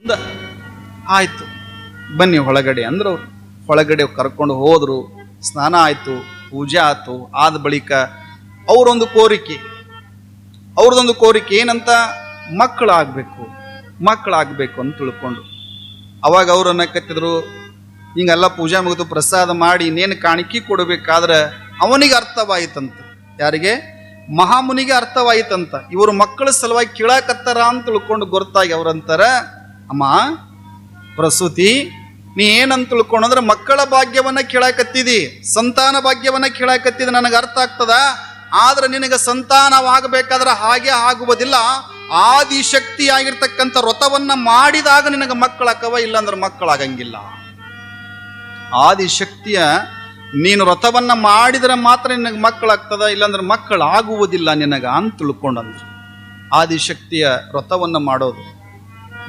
ಅಂದ ಆಯ್ತು. ಬನ್ನಿ ಒಳಗಡೆ ಅಂದರು. ಒಳಗಡೆ ಕರ್ಕೊಂಡು ಹೋದರು. ಸ್ನಾನ ಆಯಿತು, ಪೂಜೆ ಆಯ್ತು. ಆದ ಬಳಿಕ ಅವರೊಂದು ಕೋರಿಕೆ. ಅವ್ರದೊಂದು ಕೋರಿಕೆ ಏನಂತ? ಮಕ್ಕಳಾಗಬೇಕು. ಮಕ್ಕಳಾಗಬೇಕು ಅಂತ ತಿಳ್ಕೊಂಡು. ಅವಾಗ ಅವ್ರು ಅನ್ನಕತ್ತಿದ್ರು ಹಿಂಗೆಲ್ಲ ಪೂಜೆ ಮುಗಿದು ಪ್ರಸಾದ ಮಾಡಿ ಇನ್ನೇನು ಕಾಣಿಕೆ ಕೊಡಬೇಕಾದ್ರೆ ಅವನಿಗೆ ಅರ್ಥವಾಯಿತಂತ. ಯಾರಿಗೆ? ಮಹಾಮುನಿಗೆ ಅರ್ಥವಾಯಿತಂತ. ಇವರು ಮಕ್ಕಳ ಸಲುವಾಗಿ ಕೀಳಾಕತ್ತಾರ ಅಂತ ತಿಳ್ಕೊಂಡು ಗೊತ್ತಾಗಿ ಅವ್ರಂತಾರ. ಅಮ್ಮ, ಪ್ರಸೂತಿ, ನೀ ಏನಂತ ತಿಳ್ಕೊಂಡ್ರೆ ಮಕ್ಕಳ ಭಾಗ್ಯವನ್ನ ಕೇಳಾಕತ್ತಿದಿ, ಸಂತಾನ ಭಾಗ್ಯವನ್ನ ಕೇಳಾಕತ್ತಿದ, ನನಗೆ ಅರ್ಥ ಆಗ್ತದ? ಆದ್ರೆ ನಿನಗೆ ಸಂತಾನವಾಗಬೇಕಾದ್ರೆ ಹಾಗೆ ಆಗುವುದಿಲ್ಲ. ಆದಿಶಕ್ತಿ ಆಗಿರ್ತಕ್ಕಂಥ ವ್ರತವನ್ನ ಮಾಡಿದಾಗ ನಿನಗೆ ಮಕ್ಕಳಾಕವ ಇಲ್ಲಾಂದ್ರೆ ಮಕ್ಕಳಾಗಂಗಿಲ್ಲ. ಆದಿಶಕ್ತಿಯ ನೀನು ವ್ರತವನ್ನ ಮಾಡಿದ್ರೆ ಮಾತ್ರ ನಿನಗೆ ಮಕ್ಕಳಾಗ್ತದ, ಇಲ್ಲಾಂದ್ರೆ ಮಕ್ಕಳಾಗುವುದಿಲ್ಲ ನಿನಗ ಅಂತ ತಿಳ್ಕೊಂಡಂದ್ರು. ಆದಿಶಕ್ತಿಯ ವ್ರತವನ್ನ ಮಾಡೋದು.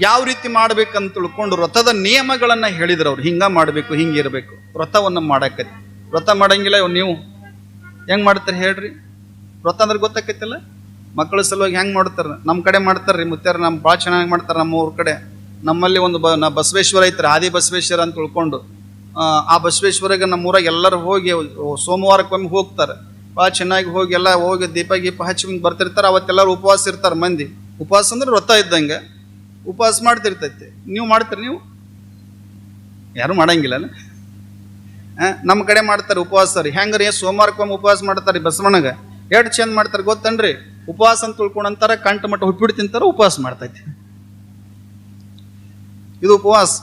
ಯಾವ ರೀತಿ ಮಾಡ್ಬೇಕಂತ ತಿಳ್ಕೊಂಡು ವ್ರತದ ನಿಯಮಗಳನ್ನ ಹೇಳಿದ್ರು ಅವ್ರು. ಹಿಂಗ ಮಾಡಬೇಕು ಹಿಂಗಿರ್ಬೇಕು ವ್ರತವನ್ನ ಮಾಡಾಕತಿ ವ್ರತ ಮಾಡಂಗಿಲ್ಲ ನೀವು. ಹೆಂಗ್ ಮಾಡ್ತಾರೆ ಹೇಳ್ರಿ? ವ್ರತ ಅಂದ್ರೆ ಗೊತ್ತಾಕೈತಿಲ್ಲ? ಮಕ್ಕಳ ಸಲುವಾಗಿ ಹೆಂಗ್ ಮಾಡ್ತಾರ? ನಮ್ಮ ಕಡೆ ಮಾಡ್ತಾರ್ರಿ ಮುತ್ತಾರ ನಮ್ಮ ಭಾಳ ಚೆನ್ನಾಗಿ ಮಾಡ್ತಾರೆ ನಮ್ಮ ಊರ ಕಡೆ. ನಮ್ಮಲ್ಲಿ ಒಂದು ಬ ನಾ ಬಸವೇಶ್ವರ ಐತ್ರಿ ಆದಿ ಬಸವೇಶ್ವರ ಅಂತ ತಿಳ್ಕೊಂಡು ಆ, ಬಸವೇಶ್ವರಿಗೆ ನಮ್ಮ ಊರಾಗ ಎಲ್ಲರೂ ಹೋಗಿ ಸೋಮವಾರಕ್ಕೊಮ್ಮೆ ಹೋಗ್ತಾರೆ. ಭಾಳ ಚೆನ್ನಾಗಿ ಹೋಗಿ ಎಲ್ಲ ಹೋಗಿ ದೀಪ ಗೀಪ ಹಚ್ಚಿ ಬರ್ತಿರ್ತಾರೆ. ಅವತ್ತೆಲ್ಲರೂ ಉಪವಾಸ ಇರ್ತಾರೆ ಮಂದಿ. ಉಪವಾಸ ಅಂದ್ರೆ ವ್ರತ ಇದ್ದಂಗೆ. ಉಪವಾಸ ಮಾಡ್ತಿರ್ತೈತೆ. ನೀವು ಮಾಡ್ತೀರಿ ನೀವು? ಯಾರು ಮಾಡಂಗಿಲ್ಲ ನಮ್ಮ ಕಡೆ ಮಾಡ್ತಾರೆ ಉಪವಾಸ ರೀ. ಹೆಂಗ್ರಿ? ಸೋಮವಾರಕ್ಕೊಮ್ಮೆ ಉಪವಾಸ ಮಾಡ್ತಾರೆ ಬಸವಣ್ಣಗ. ಎಷ್ಟು ಚಂದ ಮಾಡ್ತಾರೆ ಗೊತ್ತನ್ರಿ? ಉಪವಾಸ ಅಂತ ತಿಳ್ಕೊಂಡಂತಾರ ಕಂಠ ಮಟ್ಟ ಉಪ್ಪಿಟ್ಟು ತಿಂತಾರ, ಉಪವಾಸ ಮಾಡ್ತೈತಿ. ಇದು ಉಪವಾಸ.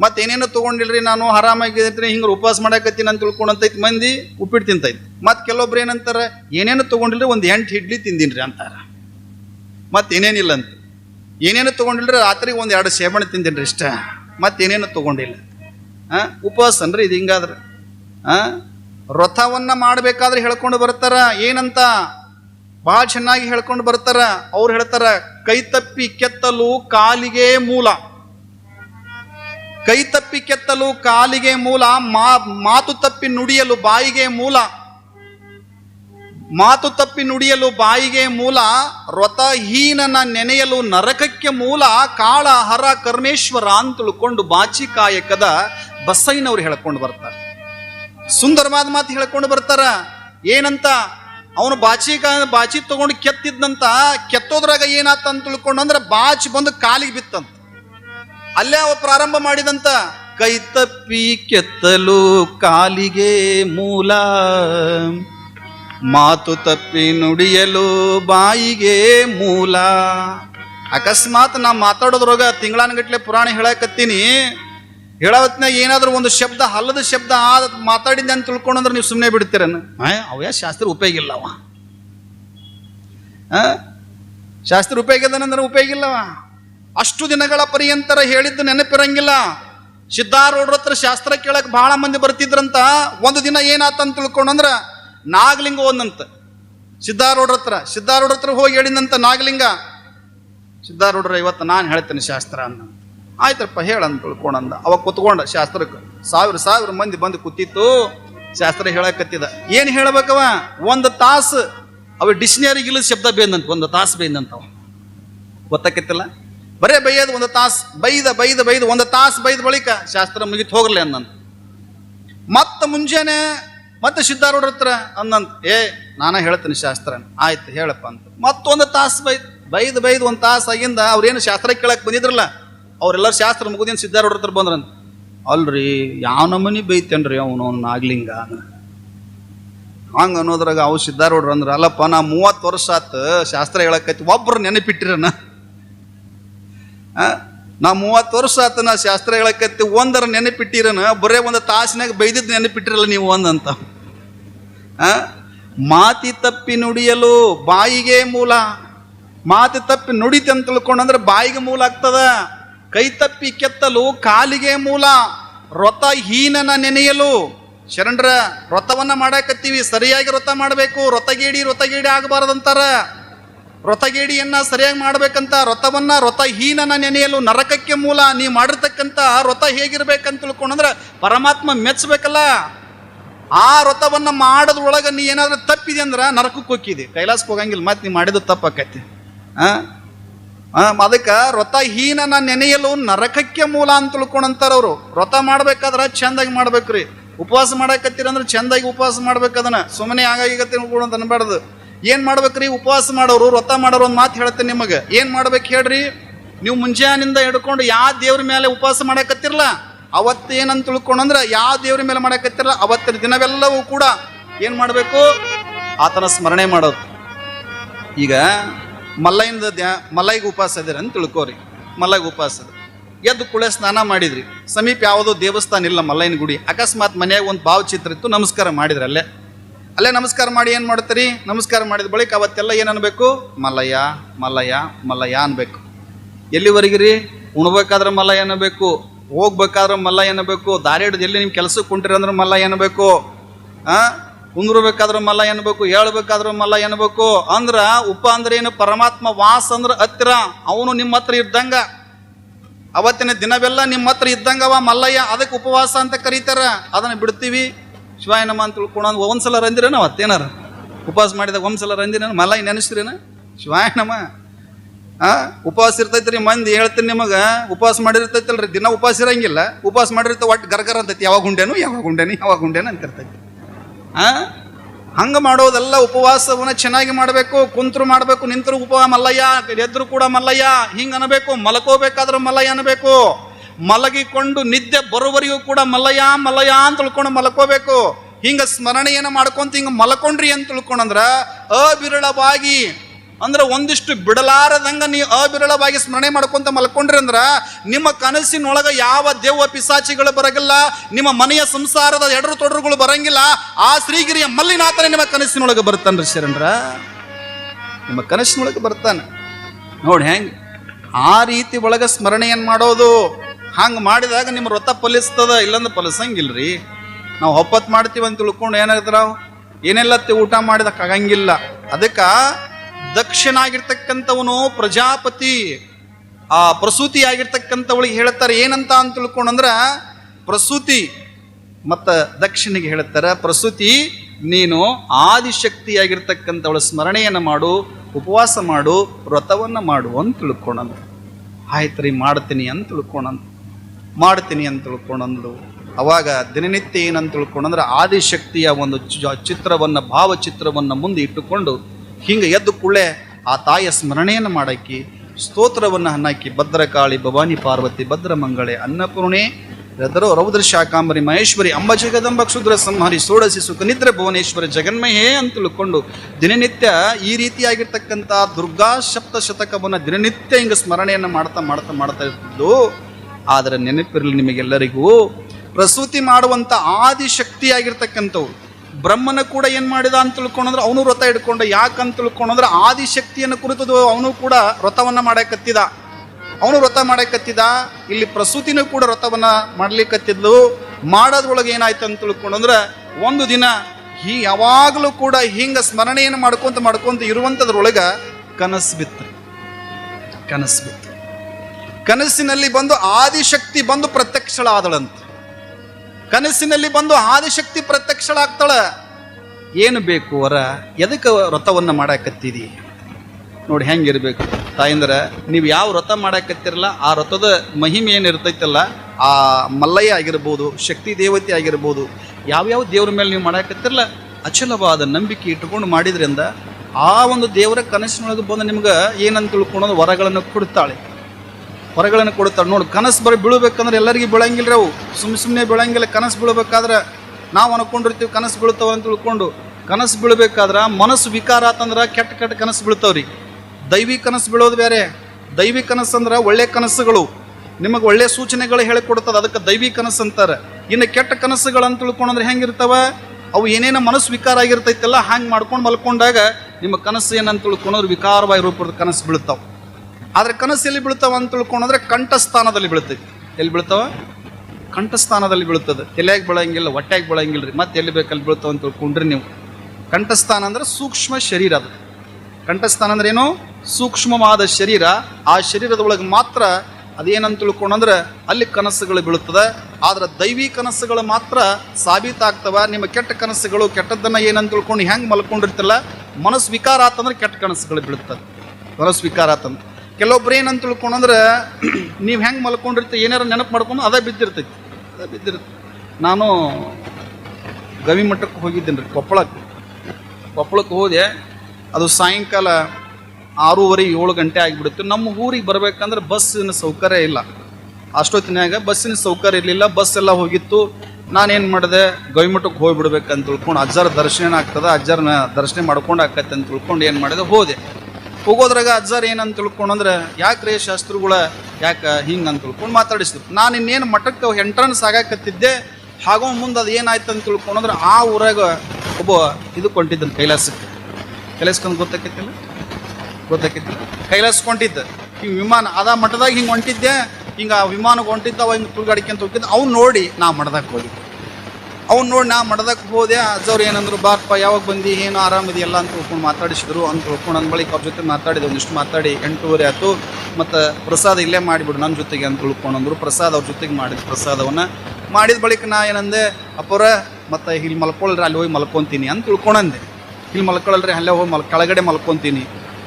ಮತ್ತೆ ಏನೇನೋ ತಗೊಂಡಿಲ್ರಿ ನಾನು ಆರಾಮಾಗಿದ್ರೆ ಹಿಂಗೆ ಉಪವಾಸ ಮಾಡಕತ್ತೀನಿ ಅಂತ ತಿಳ್ಕೊಂಡಂತೈತಿ ಮಂದಿ, ಉಪ್ಪಿಟ್ಟು ತಿಂತೈತಿ. ಮತ್ತು ಕೆಲವೊಬ್ರು ಏನಂತಾರ, ಏನೇನು ತಗೊಂಡಿಲ್ರಿ, ಒಂದು ಎಂಟು ಇಡ್ಲಿ ತಿಂದಿನ್ರಿ ಅಂತಾರ. ಮತ್ತೆ ಏನೇನಿಲ್ಲ ಅಂತ. ಏನೇನು ತೊಗೊಂಡಿಲ್ಲ ರಾತ್ರಿ ಒಂದು ಎರಡು ಸೇಬಣ್ಣೆ ತಿಂದಿನ್ರಿ ಇಷ್ಟ. ಮತ್ತೇನೇನು ತಗೊಂಡಿಲ್ಲ. ಆ? ಉಪವಾಸ ಅನ್ರಿ ಇದು ಹಿಂಗಾದ್ರೆ. ಆ? ವ್ರತವನ್ನ ಮಾಡಬೇಕಾದ್ರೆ ಹೇಳ್ಕೊಂಡು ಬರ್ತಾರ. ಏನಂತ? ಭಾಳ ಚೆನ್ನಾಗಿ ಹೇಳ್ಕೊಂಡು ಬರ್ತಾರ. ಅವ್ರು ಹೇಳ್ತಾರ, ಕೈ ತಪ್ಪಿ ಕೆತ್ತಲು ಕಾಲಿಗೆ ಮೂಲ. ಕೈ ತಪ್ಪಿ ಕೆತ್ತಲು ಕಾಲಿಗೆ ಮೂಲ ಮಾತು ತಪ್ಪಿ ನುಡಿಯಲು ಬಾಯಿಗೆ ಮೂಲ. ಮಾತು ತಪ್ಪಿ ನುಡಿಯಲು ಬಾಯಿಗೆ ಮೂಲ ವ್ರತಹೀನನ ನೆನೆಯಲು ನರಕಕ್ಕೆ ಮೂಲ ಕಾಳ ಹರ ಕರ್ಮೇಶ್ವರ ಅಂತ ತಿಳ್ಕೊಂಡು ಬಾಚಿಕಾಯಕದ ಬಸ್ಸೈನವ್ರು ಹೇಳ್ಕೊಂಡು ಬರ್ತಾರೆ. ಸುಂದರವಾದ ಮಾತು ಹೇಳ್ಕೊಂಡು ಬರ್ತಾರ. ಏನಂತ? ಅವನು ಬಾಚಿ ಬಾಚಿ ತಗೊಂಡು ಕೆತ್ತಿದ್ನಂತ, ಕೆತ್ತೋದ್ರಾಗ ಏನಾತ ಅಂತ ತಿಳ್ಕೊಂಡು ಅಂದ್ರೆ ಬಾಚಿ ಬಂದು ಕಾಲಿಗೆ ಬಿತ್ತಂತ. ಅಲ್ಲೇ ಅವ ಪ್ರಾರಂಭ ಮಾಡಿದಂತ, ಕೈ ತಪ್ಪಿ ಕೆತ್ತಲು ಕಾಲಿಗೆ ಮೂಲ. ಮಾತು ತಪ್ಪಿ ನುಡಿಯಲು ಬಾಯಿಗೆ ಮೂಲ. ಅಕಸ್ಮಾತ್ ನಾ ಮಾತಾಡೋದ್ರೊಳಗ ತಿಂಗಳಾನಗಟ್ಲೆ ಪುರಾಣ ಹೇಳಕತ್ತೀನಿ. ಹೇಳೋತ್ನಾಗ ಏನಾದ್ರೂ ಒಂದು ಶಬ್ದ, ಹಲ್ಲದ ಶಬ್ದ ಆದ ಮಾತಾಡಿದ್ದೆ ಅಂತ ತಿಳ್ಕೊಂಡ್ರೆ ನೀವು ಸುಮ್ಮನೆ ಬಿಡ್ತೀರನ ಅವ್ಯಾ ಶಾಸ್ತ್ರ ಉಪಯೋಗ ಇಲ್ಲವ? ಶಾಸ್ತ್ರ ಉಪಯೋಗ ಇದ್ದಾನಂದ್ರೆ ಉಪಯೋಗ ಇಲ್ಲವ ಅಷ್ಟು ದಿನಗಳ ಪರ್ಯಂತರ ಹೇಳಿದ್ದು ನೆನಪಿರಂಗಿಲ್ಲ. ಸಿದ್ಧಾರೂಢರ ಹತ್ರ ಶಾಸ್ತ್ರ ಕೇಳಕ್ ಬಹಳ ಮಂದಿ ಬರ್ತಿದ್ರಂತ. ಒಂದು ದಿನ ಏನಾತಂತ ತಿಳ್ಕೊಂಡಂದ್ರ ನಾಗಲಿಂಗ ಒಂದಂತ. ಸಿದ್ಧಾರೂಢರ ಹತ್ರ ಸಿದ್ಧಾರೂಢ ಹತ್ರ ಹೋಗಿ ಹೇಳಿದಂತ ನಾಗಲಿಂಗ. ಸಿದ್ಧಾರೂಢರ ಇವತ್ತು ನಾನು ಹೇಳ್ತೇನೆ ಶಾಸ್ತ್ರ ಅಂದ. ಆಯ್ತಪ್ಪ ಹೇಳಂತ ತಿಳ್ಕೊಂಡಂದ ಅವಾಗ ಕುತ್ಕೊಂಡ ಶಾಸ್ತ್ರಕ್ಕೆ ಸಾವಿರ ಸಾವಿರ ಮಂದಿ ಬಂದು ಕೂತಿತ್ತು. ಶಾಸ್ತ್ರ ಹೇಳಕತ್ತಿದ. ಏನು ಹೇಳ್ಬೇಕವ? ಒಂದು ತಾಸು. ಅವ ಇಲ್ಲದ ಶಬ್ದ ಬೇಂದಂತ ಒಂದು ತಾಸು ಬೇಂದಂತ ಅವ. ಬರೇ ಬೈಯೋದು ಒಂದು ತಾಸು. ಬೈದ ಬೈದ ಬೈದ, ಒಂದು ತಾಸು ಬೈದ ಬಳಿಕ ಶಾಸ್ತ್ರ ಮುಗಿತು ಹೋಗ್ಲಿ ಅಂದಂತ. ಮತ್ತೆ ಮುಂಜಾನೆ ಮತ್ತೆ ಸಿದ್ಧಾರೂಢರ ಹತ್ರ ಅಂದಂತ, ಏ, ನಾನೇ ಹೇಳ್ತೀನಿ ಶಾಸ್ತ್ರ ಆಯ್ತು, ಹೇಳಪ್ಪ ಅಂತ. ಮತ್ತೊಂದು ತಾಸು ಬೈದ್, ಬೈದು ಬೈದು ಒಂದು ತಾಸು ಆಗಿಂದ ಅವ್ರೇನು ಶಾಸ್ತ್ರ ಕೇಳಕ್ ಬಂದಿದ್ರಲ್ಲ, ಅವರೆಲ್ಲರೂ ಶಾಸ್ತ್ರ ಮುಗುದಿನ ಸಿದ್ಧಾರೂಢರ ಹತ್ರ ಬಂದ್ರಂತ. ಅಲ್ರಿ, ಯಾವ ನಮನಿ ಬೈತೇನ್ರಿ ಅವನು, ಅವ್ನು ನಾಗ್ಲಿಂಗ ಹಂಗ ಅನ್ನೋದ್ರಾಗ ಅವು ಸಿದ್ಧಾರೂಢರು ಅಂದ್ರ, ಅಲ್ಲಪ್ಪ, ನಾ ಮೂವತ್ತು ವರ್ಷ ಆತು ಶಾಸ್ತ್ರ ಹೇಳಕ್ಕೈತಿ ಒಬ್ರು ನೆನಪಿಟ್ಟಿರನ? ನಾ ಮೂವತ್ತು ವರ್ಷ ಆತನ ಶಾಸ್ತ್ರ ಹೇಳಕತ್ತಿ ಒಂದರ ನೆನಪಿಟ್ಟಿರನ, ಬರೇ ಒಂದು ತಾಸಿನಾಗ ಬೈದಿದ್ದು ನೆನಪಿಟ್ಟಿರಲ್ಲ ನೀವು ಒಂದಂತ? ಮಾತಿ ತಪ್ಪಿ ನುಡಿಯಲು ಬಾಯಿಗೆ ಮೂಲ. ಮಾತಿ ತಪ್ಪಿ ನುಡಿತೆ ಅಂತ ತಿಳ್ಕೊಂಡಂದ್ರೆ ಬಾಯಿಗೆ ಮೂಲ ಆಗ್ತದ. ಕೈ ತಪ್ಪಿ ಕೆತ್ತಲು ಕಾಲಿಗೆ ಮೂಲ. ವ್ರತ ಹೀನನ ನೆನೆಯಲು. ಶರಣರ ವ್ರತವನ್ನ ಮಾಡಾಕತ್ತೀವಿ, ಸರಿಯಾಗಿ ವ್ರತ ಮಾಡಬೇಕು ವ್ರತಗೇಡಿ ವ್ರತಗೇಡಿ ಆಗಬಾರದಂತಾರ. ವ್ರತಗೇಡಿಯನ್ನ ಸರಿಯಾಗಿ ಮಾಡ್ಬೇಕಂತ ವ್ರತವನ್ನು ವ್ರತಹೀನನ ನೆನೆಯಲು ನರಕಕ್ಕೆ ಮೂಲ ನೀವು ಮಾಡಿರ್ತಕ್ಕಂಥ ವ್ರತ ಹೇಗಿರ್ಬೇಕಂತ ತಿಳ್ಕೊಂಡ್ರೆ ಪರಮಾತ್ಮ ಮೆಚ್ಚಬೇಕಲ್ಲ ಆ ವ್ರತವನ್ನು ಮಾಡೋದ್ರೊಳಗೆ ನೀ ಏನಾದ್ರೂ ತಪ್ಪಿದೆ ಅಂದ್ರೆ ನರಕಕ್ಕೆ ಹೋಗಿದೆ ಕೈಲಾಸಕ್ಕೆ ಹೋಗಂಗಿಲ್ಲ, ಮತ್ತೆ ನೀ ಮಾಡಿದ್ದು ತಪ್ಪಾಕೈತಿ. ಆ? ಅದಕ್ಕೆ ವ್ರತ ನೆನೆಯಲು ನರಕಕ್ಕೆ ಮೂಲ ಅಂತ ತಿಳ್ಕೊಂಡಂತಾರ ಅವರು. ವ್ರತ ಮಾಡ್ಬೇಕಾದ್ರೆ ಚಂದಾಗಿ ಮಾಡ್ಬೇಕ್ರಿ. ಉಪವಾಸ ಮಾಡಕತ್ತಿರಂದ್ರೆ ಚಂದಾಗಿ ಉಪವಾಸ ಮಾಡ್ಬೇಕು ಅದನ್ನ. ಸುಮ್ಮನೆ ಕೂಡ ಅಂತ ಅನ್ಬಾರ್ದು ಏನ್ ಮಾಡ್ಬೇಕ್ರಿ? ಉಪವಾಸ ಮಾಡೋರು, ವ್ರತ ಮಾಡೋರು ಒಂದು ಮಾತು ಹೇಳ್ತೇನೆ ನಿಮಗೆ. ಏನ್ ಮಾಡ್ಬೇಕು ಹೇಳ್ರಿ? ನೀವು ಮುಂಜಾನಿಂದ ಹಿಡ್ಕೊಂಡು ಯಾವ ದೇವ್ರ ಮೇಲೆ ಉಪವಾಸ ಮಾಡಕತ್ತಿರಲ್ಲ ಅವತ್ತೇನಂತ ತಿಳ್ಕೊಂಡಂದ್ರೆ ಯಾವ ದೇವ್ರ ಮೇಲೆ ಮಾಡಕತ್ತಿರಲ್ಲ ಅವತ್ತಿನ ದಿನವೆಲ್ಲವೂ ಕೂಡ ಏನ್ ಮಾಡಬೇಕು? ಆತನ ಸ್ಮರಣೆ ಮಾಡೋದು. ಈಗ ಮಲ್ಲಯ್ಯನ ದ್ಯಾ, ಮಲ್ಲಯ್ಯಗೆ ಉಪವಾಸ ಅದಿರ ಅಂತ ತಿಳ್ಕೋರಿ. ಮಲ್ಲೈಗೆ ಉಪವಾಸ ಎದ್ದು ಕುಳೆ ಸ್ನಾನ ಮಾಡಿದ್ರಿ. ಸಮೀಪ ಯಾವುದೋ ದೇವಸ್ಥಾನ ಇಲ್ಲ ಮಲ್ಲಯ್ಯನ ಗುಡಿ. ಅಕಸ್ಮಾತ್ ಮನೆಯಾಗ ಒಂದು ಭಾವಚಿತ್ರ ಇತ್ತು, ನಮಸ್ಕಾರ ಮಾಡಿದ್ರಿ ಅಲ್ಲೇ ನಮಸ್ಕಾರ ಮಾಡಿ ಏನು ಮಾಡ್ತೀರಿ ನಮಸ್ಕಾರ ಮಾಡಿದ ಬಳಿಕ ಅವತ್ತೆಲ್ಲ ಏನು ಅನ್ಬೇಕು ಮಲ್ಲಯ್ಯ ಮಲ್ಲಯ್ಯ ಮಲ್ಲಯ್ಯ ಅನ್ಬೇಕು. ಎಲ್ಲಿವರೆಗೆ ರೀ ಉಣ್ಬೇಕಾದ್ರೆ ಮಲ್ಲಯ್ಯ ಅನ್ನಬೇಕು. ಹೋಗ್ಬೇಕಾದ್ರೆ ಮಲ್ಲಯ್ಯ ಅನ್ನಬೇಕು. ದಾರಿ ಹಿಡಿದು ಎಲ್ಲಿ ನಿಮ್ಮ ಕೆಲಸಕ್ಕೆ ಕುಂಟಿರಿ ಅಂದ್ರೆ ಮಲ್ಲಯ್ಯ ಅನ್ನಬೇಕು. ಆ? ಕುಂದ್ರಬೇಕಾದ್ರೆ ಮಲ್ಲ ಏನಬೇಕು ಹೇಳ್ಬೇಕಾದ್ರೆ ಮಲ್ಲ ಏನಬೇಕು ಅಂದ್ರ ಉಪ ಅಂದ್ರೆ ಏನು? ಪರಮಾತ್ಮ ವಾಸ ಅಂದ್ರೆ ಹತ್ತಿರ. ಅವನು ನಿಮ್ಮ ಹತ್ರ ಇದ್ದಂಗ. ಅವತ್ತಿನ ದಿನವೆಲ್ಲ ನಿಮ್ಮ ಹತ್ರ ಇದ್ದಂಗವ ಮಲ್ಲಯ್ಯ ಅದಕ್ಕೆ ಉಪವಾಸ ಅಂತ ಕರೀತಾರ. ಅದನ್ನ ಬಿಡ್ತೀವಿ. ಶಿವಾಯ ನಮ್ಮ ಅಂತ ತಿಳ್ಕೊಂಡು ಒಂದ್ಸಲ ರಂದಿರೇನ ಅವತ್ತೇನಾರ ಉಪವಾಸ ಮಾಡಿದಾಗ ಒಂದ್ಸಲ ರಂದಿರೇನ? ಮಲ್ಲಯ್ಯ ನೆನೆಸ್ತೀರೇನ? ಶಿವಾಯ ನಮ. ಆ, ಉಪವಾಸ ಇರ್ತೈತ್ರಿ ಮಂದಿ ಹೇಳ್ತೀನಿ ನಿಮಗ. ಉಪವಾಸ ಮಾಡಿರ್ತೈತಲ್ರಿ. ದಿನ ಉಪವಾಸ ಇರಂಗಿಲ್ಲ. ಉಪವಾಸ ಮಾಡಿರ್ತ ಒಟ್ಟು ಗರ್ಗರ ಅಂತೈತಿ. ಯಾವಾಗ ಉಂಡೇನು? ಯಾವಾಗ ಉಂಡೇನು? ಯಾವಾಗ ಉಂಡೇನು ಅಂತಿರ್ತೈತಿ. ಆ, ಹಂಗ ಮಾಡೋದೆಲ್ಲ ಉಪವಾಸವನ್ನ ಚೆನ್ನಾಗಿ ಮಾಡಬೇಕು, ಕುಂತ್ರು ಮಾಡಬೇಕು, ನಿಂತರು ಉಪವಾಸ ಮಲ್ಲಯ್ಯ, ಎದ್ರು ಕೂಡ ಮಲ್ಲಯ್ಯ, ಹಿಂಗೆ ಅನ್ನಬೇಕು ಮಲ್ಕೋಬೇಕಾದ್ರೆ ಮಲ್ಲಯ್ಯ ಅನ್ಬೇಕು. ಮಲಗಿಕೊಂಡು ನಿದ್ದೆ ಬರೋವರೆಗೂ ಕೂಡ ಮಲಯ ಮಲಯ ಅಂತ ತಿಳ್ಕೊಂಡು ಮಲ್ಕೋಬೇಕು. ಹಿಂಗ ಸ್ಮರಣೆಯನ್ನು ಮಾಡ್ಕೊಂತ ಹಿಂಗ ಮಲ್ಕೊಂಡ್ರಿ ಅಂತ ತಿಳ್ಕೊಂಡಂದ್ರ ಅಬಿರಳವಾಗಿ ಅಂದ್ರೆ ಒಂದಿಷ್ಟು ಬಿಡಲಾರದಂಗ ನೀವು ಅಬಿರಳವಾಗಿ ಸ್ಮರಣೆ ಮಾಡ್ಕೊಂತ ಮಲ್ಕೊಂಡ್ರಿ ಅಂದ್ರ ನಿಮ್ಮ ಕನಸಿನೊಳಗ ಯಾವ ದೇವ ಪಿಸಾಚಿಗಳು ಬರಗಿಲ್ಲ, ನಿಮ್ಮ ಮನೆಯ ಸಂಸಾರದ ಎಡರು ತೊಡರುಗಳು ಬರಂಗಿಲ್ಲ, ಆ ಶ್ರೀಗಿರಿಯ ಮಲ್ಲಿನಾಥನೇ ನಿಮ್ಮ ಕನಸಿನೊಳಗೆ ಬರ್ತಾನ್ರಿ ಶರಣರ. ನಿಮ್ಮ ಕನಸಿನೊಳಗೆ ಬರ್ತಾನೆ. ನೋಡಿ ಹೆಂಗೆ ಆ ರೀತಿ ಒಳಗ ಸ್ಮರಣೆಯನ್ ಮಾಡೋದು. ಹಂಗೆ ಮಾಡಿದಾಗ ನಿಮ್ಮ ವ್ರತ ಫಲಿಸ್ತದ? ಇಲ್ಲಂದ್ರೆ ಫಲಿಸಂಗಿಲ್ರಿ. ನಾವು ಒಪ್ಪತ್ ಮಾಡ್ತೀವಿ ಅಂತ ತಿಳ್ಕೊಂಡು ಏನಾಗ್ತಾರ ಏನೆಲ್ಲ ತಿ- ಊಟ ಮಾಡಿದಕ್ಕೆ ಆಗಂಗಿಲ್ಲ. ಅದಕ್ಕೆ ದಕ್ಷನಾಗಿರ್ತಕ್ಕಂಥವನು ಪ್ರಜಾಪತಿ. ಆ ಪ್ರಸೂತಿ ಆಗಿರ್ತಕ್ಕಂಥವಳಿಗೆ ಹೇಳ್ತಾರೆ, ಏನಂತ? ಅಂತ ತಿಳ್ಕೊಂಡಂದ್ರ ಪ್ರಸೂತಿ. ಮತ್ತು ದಕ್ಷಿಣಿಗೆ ಹೇಳ್ತಾರೆ, ಪ್ರಸೂತಿ, ನೀನು ಆದಿಶಕ್ತಿಯಾಗಿರ್ತಕ್ಕಂಥವಳ ಸ್ಮರಣೆಯನ್ನು ಮಾಡು, ಉಪವಾಸ ಮಾಡು ವ್ರತವನ್ನು ಮಾಡು ಅಂತ ತಿಳ್ಕೊಳಂತ ಆಯ್ತು ರೀ, ಮಾಡ್ತೀನಿ ಅಂತ ತಿಳ್ಕೊಂಡಂದು ಮಾಡ್ತೀನಿ ಅಂತ ತಿಳ್ಕೊಂಡಂದು ಅವಾಗ ದಿನನಿತ್ಯ ಏನಂತ ತಿಳ್ಕೊಂಡಂದ್ರೆ ಆದಿಶಕ್ತಿಯ ಒಂದು ಚಿತ್ರವನ್ನು, ಭಾವಚಿತ್ರವನ್ನು ಮುಂದೆ ಇಟ್ಟುಕೊಂಡು ಹಿಂಗೆ ಎದ್ದು ಕೂಡಲೇ ಆ ತಾಯಿಯ ಸ್ಮರಣೆಯನ್ನು ಮಾಡಾಕಿ, ಸ್ತೋತ್ರವನ್ನು ಹನ್ನಾಕಿ, ಭದ್ರಕಾಳಿ ಭವಾನಿ ಪಾರ್ವತಿ, ಭದ್ರಮಂಗಳೆ, ಅನ್ನಪೂರ್ಣೆ ರದರೋ ರೌದ್ರ ಶಾಕಾಂಬರಿ, ಮಹೇಶ್ವರಿ, ಅಂಬ ಜಗದಂಬ, ಕ್ಷುದ್ರ ಸಂಹಾರಿ ಸೋಡಸಿ ಸುಖ, ನಿದ್ರೆ ಭುವನೇಶ್ವರ ಜಗನ್ಮಯೇ ಅಂತ ತಿಳ್ಕೊಂಡು ದಿನನಿತ್ಯ ಈ ರೀತಿಯಾಗಿರ್ತಕ್ಕಂಥ ದುರ್ಗಾ ಸಪ್ತ ಶತಕವನ್ನು ದಿನನಿತ್ಯ ಹಿಂಗೆ ಸ್ಮರಣೆಯನ್ನು ಮಾಡ್ತಾ ಮಾಡ್ತಾ ಮಾಡ್ತಾ ಇರ್ತಿದ್ದು ಆದರೆ ನೆನಪಿರಲಿ ನಿಮಗೆಲ್ಲರಿಗೂ. ಪ್ರಸೂತಿ ಮಾಡುವಂಥ ಆದಿಶಕ್ತಿಯಾಗಿರ್ತಕ್ಕಂಥವು ಬ್ರಹ್ಮನ ಕೂಡ ಏನು ಮಾಡಿದ ಅಂತ ತಿಳ್ಕೊಂಡ್ರೆ, ಅವನು ವ್ರತ ಹಿಡ್ಕೊಂಡ. ಯಾಕಂತ ತಿಳ್ಕೊಂಡ್ರೆ, ಆದಿಶಕ್ತಿಯನ್ನು ಕುರಿತು ಅವನು ಕೂಡ ವ್ರತವನ್ನು ಮಾಡಕತ್ತಿದ. ಅವನು ವ್ರತ ಮಾಡಕತ್ತಿದ, ಇಲ್ಲಿ ಪ್ರಸೂತಿನೂ ಕೂಡ ವ್ರತವನ್ನ ಮಾಡಲಿಕ್ಕತ್ತಿದ್ಲು ಮಾಡೋದ್ರೊಳಗೆ ಏನಾಯ್ತು ಅಂತ ತಿಳ್ಕೊಂಡ್ರೆ, ಒಂದು ದಿನ ಈ ಯಾವಾಗಲೂ ಕೂಡ ಹಿಂಗ ಸ್ಮರಣೆಯನ್ನು ಮಾಡ್ಕೊಂತ ಮಾಡ್ಕೊಂತ ಇರುವಂಥದ್ರೊಳಗೆ ಕನಸು ಬಿತ್ತು ಕನಸು ಬಿತ್ತು ಕನಸಿನಲ್ಲಿ ಬಂದು ಆದಿಶಕ್ತಿ ಬಂದು ಪ್ರತ್ಯಕ್ಷಳಾದಳಂತೆ. ಕನಸಿನಲ್ಲಿ ಬಂದು ಆದಿಶಕ್ತಿ ಪ್ರತ್ಯಕ್ಷಳಾಗ್ತಾಳ. ಏನು ಬೇಕು ವರ? ಎದಕ್ಕೆ ವ್ರತವನ್ನು ಮಾಡಾಕತ್ತೀರಿ? ನೋಡಿ ಹೆಂಗಿರ್ಬೇಕು. ತಾಯಂದ್ರೆ, ನೀವು ಯಾವ ವ್ರತ ಮಾಡಾಕತ್ತಿರಲ್ಲ, ಆ ವ್ರತದ ಮಹಿಮೆ ಏನು ಇರ್ತೈತಲ್ಲ ಆ ಮಲ್ಲಯ್ಯ ಆಗಿರ್ಬೋದು, ಶಕ್ತಿ ದೇವತೆ ಆಗಿರ್ಬೋದು ಯಾವ್ಯಾವ ದೇವ್ರ ಮೇಲೆ ನೀವು ಮಾಡಾಕತ್ತಿರಲ್ಲ, ಅಚಲವಾದ ನಂಬಿಕೆ ಇಟ್ಕೊಂಡು ಮಾಡಿದ್ರಿಂದ ಆ ಒಂದು ದೇವರ ಕನಸಿನೊಳಗೆ ಬಂದು ನಿಮ್ಗೆ ಏನಂತ ತಿಳ್ಕೊಳೋದು ವರಗಳನ್ನು ಕೊಡ್ತಾಳೆ. ಹೊರಗಳನ್ನು ಕೊಡುತ್ತಾರೆ. ನೋಡಿ, ಕನಸು ಬರೀ ಬೀಳಬೇಕಂದ್ರೆ ಎಲ್ಲರಿಗೂ ಬೀಳಂಗಿಲ್ಲ ಅವು. ಸುಮ್ಮ ಸುಮ್ಮನೆ ಬೀಳಂಗಿಲ್ಲ, ಕನಸು ಬೀಳಬೇಕಾದ್ರೆ ನಾವು ಅನ್ಕೊಂಡಿರ್ತೀವಿ ಕನಸು ಬೀಳ್ತಾವೆ ಅಂತ ತಿಳ್ಕೊಂಡು. ಕನಸು ಬೀಳಬೇಕಾದ್ರೆ ಮನಸ್ಸು ವಿಕಾರ ಆತಂದ್ರೆ ಕೆಟ್ಟ ಕೆಟ್ಟ ಕನಸು ಬೀಳ್ತಾವ್ರಿ. ದೈವಿ ಕನಸು ಬೀಳೋದು ಬೇರೆ. ದೈವಿ ಕನಸು ಅಂದ್ರೆ ಒಳ್ಳೆ ಕನಸುಗಳು. ನಿಮಗೆ ಒಳ್ಳೆ ಸೂಚನೆಗಳು ಹೇಳಿಕೊಡ್ತದೆ, ಅದಕ್ಕೆ ದೈವಿ ಕನಸು ಅಂತಾರೆ. ಇನ್ನು ಕೆಟ್ಟ ಕನಸುಗಳು ಅಂತ ತಿಳ್ಕೊಂಡ್ರೆ ಹೆಂಗಿರ್ತಾವ? ಅವು ಏನೇನೋ ಮನಸ್ಸು ವಿಕಾರ ಆಗಿರ್ತೈತಲ್ಲ, ಹ್ಯಾಂಗೆ ಮಾಡ್ಕೊಂಡು ಮಲ್ಕೊಂಡಾಗ ನಿಮ್ಮ ಕನಸು ಏನಂತ ವಿಕಾರವಾಗಿ ರೂಪದ ಕನಸು ಬೀಳ್ತಾವೆ. ಆದ್ರೆ ಕನಸು ಎಲ್ಲಿ ಬೀಳ್ತಾವ ಅಂತ ತಿಳ್ಕೊಂಡ್ರೆ ಕಂಠಸ್ಥಾನದಲ್ಲಿ ಬೀಳ್ತೈತಿ. ಎಲ್ಲಿ ಬೀಳ್ತಾವ? ಕಂಠಸ್ಥಾನದಲ್ಲಿ ಬೀಳ್ತದೆ. ತಲೆಯಾಗಿ ಬೀಳಂಗಿಲ್ಲ ಹೊಟ್ಟೆಗೆ ಬೀಳಂಗಿಲ್ಲ ರೀ. ಮತ್ತೆ ಎಲ್ಲಿ ಬೇಕಲ್ಲಿ ಬೀಳ್ತಾವ ಅಂತ ತಿಳ್ಕೊಂಡ್ರಿ ನೀವು. ಕಂಠಸ್ಥಾನ ಅಂದ್ರೆ ಸೂಕ್ಷ್ಮ ಶರೀರ ಅದು. ಕಂಠಸ್ಥಾನ ಅಂದ್ರೆ ಏನು? ಸೂಕ್ಷ್ಮವಾದ ಶರೀರ. ಆ ಶರೀರದ ಒಳಗೆ ಮಾತ್ರ ಅದೇನಂತ ತಿಳ್ಕೊಂಡಂದ್ರೆ ಅಲ್ಲಿ ಕನಸುಗಳು ಬೀಳುತ್ತದೆ ಆದ್ರೆ ದೈವಿ ಕನಸುಗಳು ಮಾತ್ರ ಸಾಬೀತಾಗ್ತವ. ನಿಮ್ಮ ಕೆಟ್ಟ ಕನಸುಗಳು, ಕೆಟ್ಟದ್ದನ್ನು ಏನಂತ ತಿಳ್ಕೊಂಡು ಹೆಂಗೆ ಮಲ್ಕೊಂಡಿರ್ತಲ್ಲ ಮನಸ್ಸು ವಿಕಾರ ಆತಂದ್ರೆ ಕೆಟ್ಟ ಕನಸುಗಳು ಬೀಳುತ್ತದೆ ಮನಸ್ಸು ವಿಕಾರ ಆತಂದ್ರೆ. ಕೆಲವೊಬ್ರು ಏನಂತ ತಿಳ್ಕೊಂಡ್ರೆ ನೀವು ಹೆಂಗೆ ಮಲ್ಕೊಂಡಿರ್ತೀವಿ ಏನಾರ ನೆನಪು ಮಾಡ್ಕೊಂಡು ಅದೇ ಬಿದ್ದಿರ್ತೈತಿ. ಅದೇ ಬಿದ್ದಿರ್ತೈತಿ. ನಾನು ಗವಿ ಮಠಕ್ಕೆ ಹೋಗಿದ್ದೀನಿ ರೀ ಕೊಪ್ಪಳಕ್ಕೆ. ಕೊಪ್ಪಳಕ್ಕೆ ಹೋದೆ, ಅದು ಸಾಯಂಕಾಲ ಆರೂವರೆ, ಏಳು ಗಂಟೆ ಆಗಿಬಿಡುತ್ತೆ. ನಮ್ಮ ಊರಿಗೆ ಬರಬೇಕಂದ್ರೆ ಬಸ್ಸಿನ ಸೌಕರ್ಯ ಇಲ್ಲ. ಅಷ್ಟೊತ್ತಿನಾಗ ಬಸ್ಸಿನ ಸೌಕರ್ಯ ಇರಲಿಲ್ಲ, ಬಸ್ ಎಲ್ಲ ಹೋಗಿತ್ತು. ನಾನೇನು ಮಾಡಿದೆ ಗವಿಮಠಕ್ಕೆ ಹೋಗಿಬಿಡ್ಬೇಕಂತ ತಿಳ್ಕೊಂಡು ಅಜ್ಜರ ದರ್ಶನ ಆಗ್ತದೆ, ಅಜ್ಜರನ್ನ ದರ್ಶನ ಮಾಡ್ಕೊಂಡು ಆಕತ್ತೆ ಅಂತ ತಿಳ್ಕೊಂಡು ಏನು ಮಾಡಿದೆ, ಹೋದೆ. ಹೋಗೋದ್ರಾಗ ಅಜ್ಜಾರ್ ಏನಂತ ತಿಳ್ಕೊಂಡ್ರೆ ಯಾಕ್ರಿ ಶಾಸ್ತ್ರಗಳ ಯಾಕೆ ಹಿಂಗೆ ಅಂತ ತಿಳ್ಕೊಂಡು ಮಾತಾಡಿಸಿದ್ರು ನಾನು ಇನ್ನೇನು ಮಠಕ್ಕೆ ಎಂಟ್ರನ್ಸ್ ಆಗಾಕತ್ತಿದ್ದೆ, ಹಾಗೋ ಮುಂದೆ ಅದು ಏನಾಯ್ತು ಅಂತ ತಿಳ್ಕೊಂಡ್ರೆ ಆ ಊರಾಗ ಒಬ್ಬ ಇದು ಕೊಂಡಿದ್ದನು ಕೈಲಾಸಕ್ಕೆ. ಕೈಲಾಸಕ್ಕೆ ಗೊತ್ತಾಕೈತಿಲ್ಲ? ಗೊತ್ತಾಕೈತಿಲ್ಲ? ಕೈಲಾಸ ಕೊಂಟಿದ್ದ. ಹಿಂಗೆ ವಿಮಾನ, ಅದ ಮಠದಾಗ ಹಿಂಗೆ ಹೊಂಟಿದ್ದೆ, ಹಿಂಗೆ ಆ ವಿಮಾನಕ್ಕೆ ಹೊಂಟಿದ್ದ, ಅವ ಹಿಂಗೆ ತುಳ್ಗಾಡಿಕೊಂತ ಹೋಗಿದ್ದ ಅವ್ನು ನೋಡಿ ನಾ ಮಠದಾಗ ಹೋಗಿದ್ದೆ. ಅವ್ನು ನೋಡಿ ನಾ ಮಾಡೋದಕ್ಕೆ ಹೋದೆ, ಅಜ್ಜವ್ರು ಏನಂದ್ರು, ಬಾರಪ್ಪ, ಯಾವಾಗ ಬಂದು, ಏನು ಆರಾಮಿದೆಯಲ್ಲ ಅಂತ ತಿಳ್ಕೊಂಡು ಮಾತಾಡಿಸಿದ್ರು. ಅಂತ ತಿಳ್ಕೊಂಡು ಅಂದ ಬಳಿಕ ಅವ್ರ ಜೊತೆ ಮಾತಾಡಿದೆ ಒಂದಿಷ್ಟು ಮಾತಾಡಿ ಎಂಟೂವರೆ ಆಯ್ತು. ಮತ್ತು ಪ್ರಸಾದ ಇಲ್ಲೇ ಮಾಡಿಬಿಡು ನನ್ನ ಜೊತೆಗೆ ಅಂತ ತಿಳ್ಕೊಂಡಂದ್ರು ಪ್ರಸಾದ ಅವ್ರ ಜೊತೆಗೆ ಮಾಡಿದ ಪ್ರಸಾದವನ್ನು. ಮಾಡಿದ ಬಳಿಕ ನಾ ಏನಂದೆ ಅಪ್ಪರ ಮತ್ತು ಇಲ್ಲಿ ಮಲ್ಕೊಳ್ರಿ, ಅಲ್ಲಿ ಹೋಗಿ ಮಲ್ಕೊತೀನಿ ಅಂತ ತಿಳ್ಕೊಂಡಂದೆ ಇಲ್ಲಿ ಮಲ್ಕೊಳ್ಳಲ್ರಿ ಅಲ್ಲೇ ಹೋಗಿ ಮಲ್, ಕೆಳಗಡೆ ಮಲ್ಕೊತೀನಿ.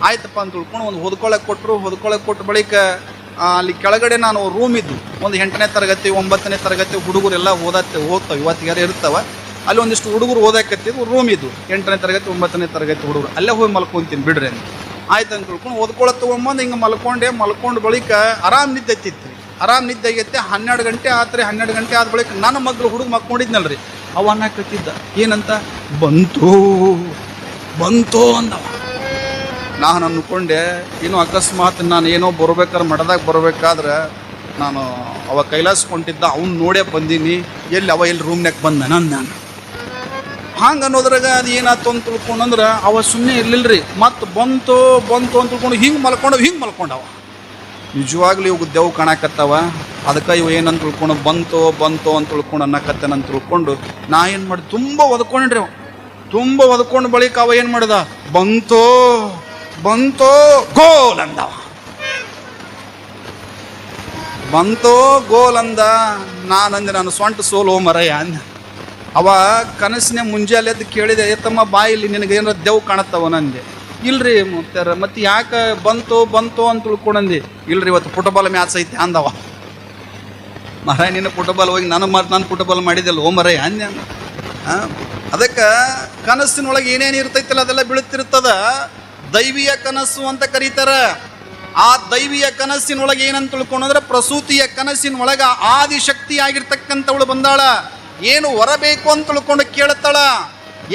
ಆಯ್ತಪ್ಪ ಅಂತ ತಿಳ್ಕೊಂಡು ಒಂದು ಹೊದ್ಕೊಳಕ್ಕೆ ಕೊಟ್ಟರು ಹೊದ್ಕೊಳಕ್ಕೆ ಕೊಟ್ಟ ಬಳಿಕ ಅಲ್ಲಿ ಕೆಳಗಡೆ ನಾನು ರೂಮ್ ಇದ್ದು, ಒಂದು ಎಂಟನೇ ತರಗತಿ, ಒಂಬತ್ತನೇ ತರಗತಿ ಹುಡುಗರೆಲ್ಲ ಓದತ್ತೆ, ಓದ್ತಾವೆ ಇವತ್ತಿಗಾರ ಇರ್ತವೆ. ಅಲ್ಲಿ ಒಂದಿಷ್ಟು ಹುಡುಗರು ಓದಾಕತ್ತಿದ್ದು ರೂಮ್ ಇದ್ದು, ಎಂಟನೇ ತರಗತಿ, ಒಂಬತ್ತನೇ ತರಗತಿ ಹುಡುಗರು. ಅಲ್ಲೇ ಹೋಗಿ ಮಲ್ಕೊಂತೀನಿ ಬಿಡ್ರಿ ಅಂತ. ಆಯ್ತು ಅಂತ ತಿಳ್ಕೊಂಡು ಓದ್ಕೊಳತ್ ತೊಗೊಂಬಂದು ಹಿಂಗೆ ಮಲ್ಕೊಂಡೆ, ಮಲ್ಕೊಂಡು ಬಳಿಕ ಆರಾಮ್ ನಿದ್ದೆ ಎತ್ತಿತ್ತು ರೀ ಆರಾಮ್ ನಿದ್ದೆ ಆಗೈತೆ, ಹನ್ನೆರಡು ಗಂಟೆ ಆತ್ರಿ, ಹನ್ನೆರಡು ಗಂಟೆ ಆದ ಬಳಿಕ ನನ್ನ ಮಗ್ಳು ಹುಡುಗ ಮಲ್ಕೊಂಡಿದ್ನಲ್ರಿ. ಅವನ್ನ ಕತ್ತಿದ್ದ ಏನಂತ? ಬಂತು ಬಂತು ಅಂದವ. ನಾನು ಅಂದ್ಕೊಂಡೆ ಇನ್ನು ಅಕಸ್ಮಾತ್ ನಾನು ಏನೋ ಬರ್ಬೇಕಾದ್ರೆ ಮಠದಾಗ ಬರಬೇಕಾದ್ರೆ ನಾನು ಅವ ಕೈಲಾಸ್ಕೊಂಡಿದ್ದ ಅವ್ನು ನೋಡೇ ಬಂದೀನಿ. ಎಲ್ಲಿ ಅವ ಎಲ್ಲಿ ರೂಮ್ನ್ಯಾಗ ಬಂದ ನಾನು ನಾನು. ಹಂಗೆ ಅನ್ನೋದ್ರಾಗ ಅದು ಏನಾಯ್ತು ಅಂತ ತಿಳ್ಕೊಂಡಂದ್ರೆ ಅವ ಸುಮ್ಮನೆ ಇರ್ಲಿಲ್ರಿ. ಮತ್ತು ಬಂತು ಬಂತು ಅಂತ ತಿಳ್ಕೊಂಡು ಹಿಂಗೆ ಮಲ್ಕೊಂಡು ಹಿಂಗೆ ಮಲ್ಕೊಂಡವ. ನಿಜವಾಗ್ಲೂ ಇವಾಗ ದೆವ್ ಕಾಣಕತ್ತವ. ಅದಕ್ಕೆ ಇವ ಏನಂತ ತಿಳ್ಕೊಂಡು ಬಂತು ಬಂತು ಅಂತ ತಿಳ್ಕೊಂಡು ಅನ್ನಕತ್ತೇನ ಅಂತ ತಿಳ್ಕೊಂಡು ನಾ ಏನು ಮಾಡಿ ತುಂಬ ಒದ್ಕೊಂಡ್ರಿ ಅವ. ತುಂಬ ಒದ್ಕೊಂಡು ಬಳಿಕ ಅವ ಏನು ಮಾಡ್ದ? ಬಂತು. ಬಂತು ಗೋಲ್ ಅಂದವ ಬಂತೋ ಗೋಲ್ ಅಂದ ನಾನಂದೆ ನಾನು ಸ್ವಂಟ ಸೋಲು ಮರಯ್ಯ ಅಂದ. ಅವ ಕನಸಿನ ಮುಂಜಾನೆ ಎದ್ದು ಕೇಳಿದೆ ತಮ್ಮ ಬಾಯಿಲಿ ನಿನಗೆ ಏನಾರ ದೆವ್ ಕಾಣತ್ತವ ನಂದೆ? ಇಲ್ರಿ ಮುತ್ತಾರ ಮತ್ತೆ ಯಾಕೆ ಬಂತು ಬಂತು ಅಂತ ತಿಳ್ಕೊಂಡಂದಿ. ಇಲ್ರಿ, ಇವತ್ತು ಫುಟ್ಬಾಲ್ ಮ್ಯಾಚ್ ಐತೆ ಅಂದವ. ಮರ ನಿನ್ನ ಫುಟ್ಬಾಲ್ ಹೋಗಿ ನನ್ನ ಮರ ನಾನು ಫುಟ್ಬಾಲ್ ಮಾಡಿದ್ದಲ್ಲ ಓ ಮರಯ್ಯ? ಅಂದೆ. ಅದಕ್ಕೆ ಕನಸಿನೊಳಗೆ ಏನೇನು ಇರ್ತೈತಲ್ಲ ಅದೆಲ್ಲ ಬೀಳುತ್ತಿರ್ತದ ದೈವಿಯ ಕನಸು ಅಂತ ಕರೀತಾರ. ಆ ದೈವಿಯ ಕನಸಿನೊಳಗೆ ಏನಂತ ತಿಳ್ಕೊಂಡ್ರೆ ಪ್ರಸೂತಿಯ ಕನಸಿನೊಳಗ ಆದಿಶಕ್ತಿ ಆಗಿರ್ತಕ್ಕಂಥವಳು ಬಂದಾಳ. ಏನು ಹೊರಬೇಕು ಅಂತ ತಿಳ್ಕೊಂಡು ಕೇಳ್ತಾಳ.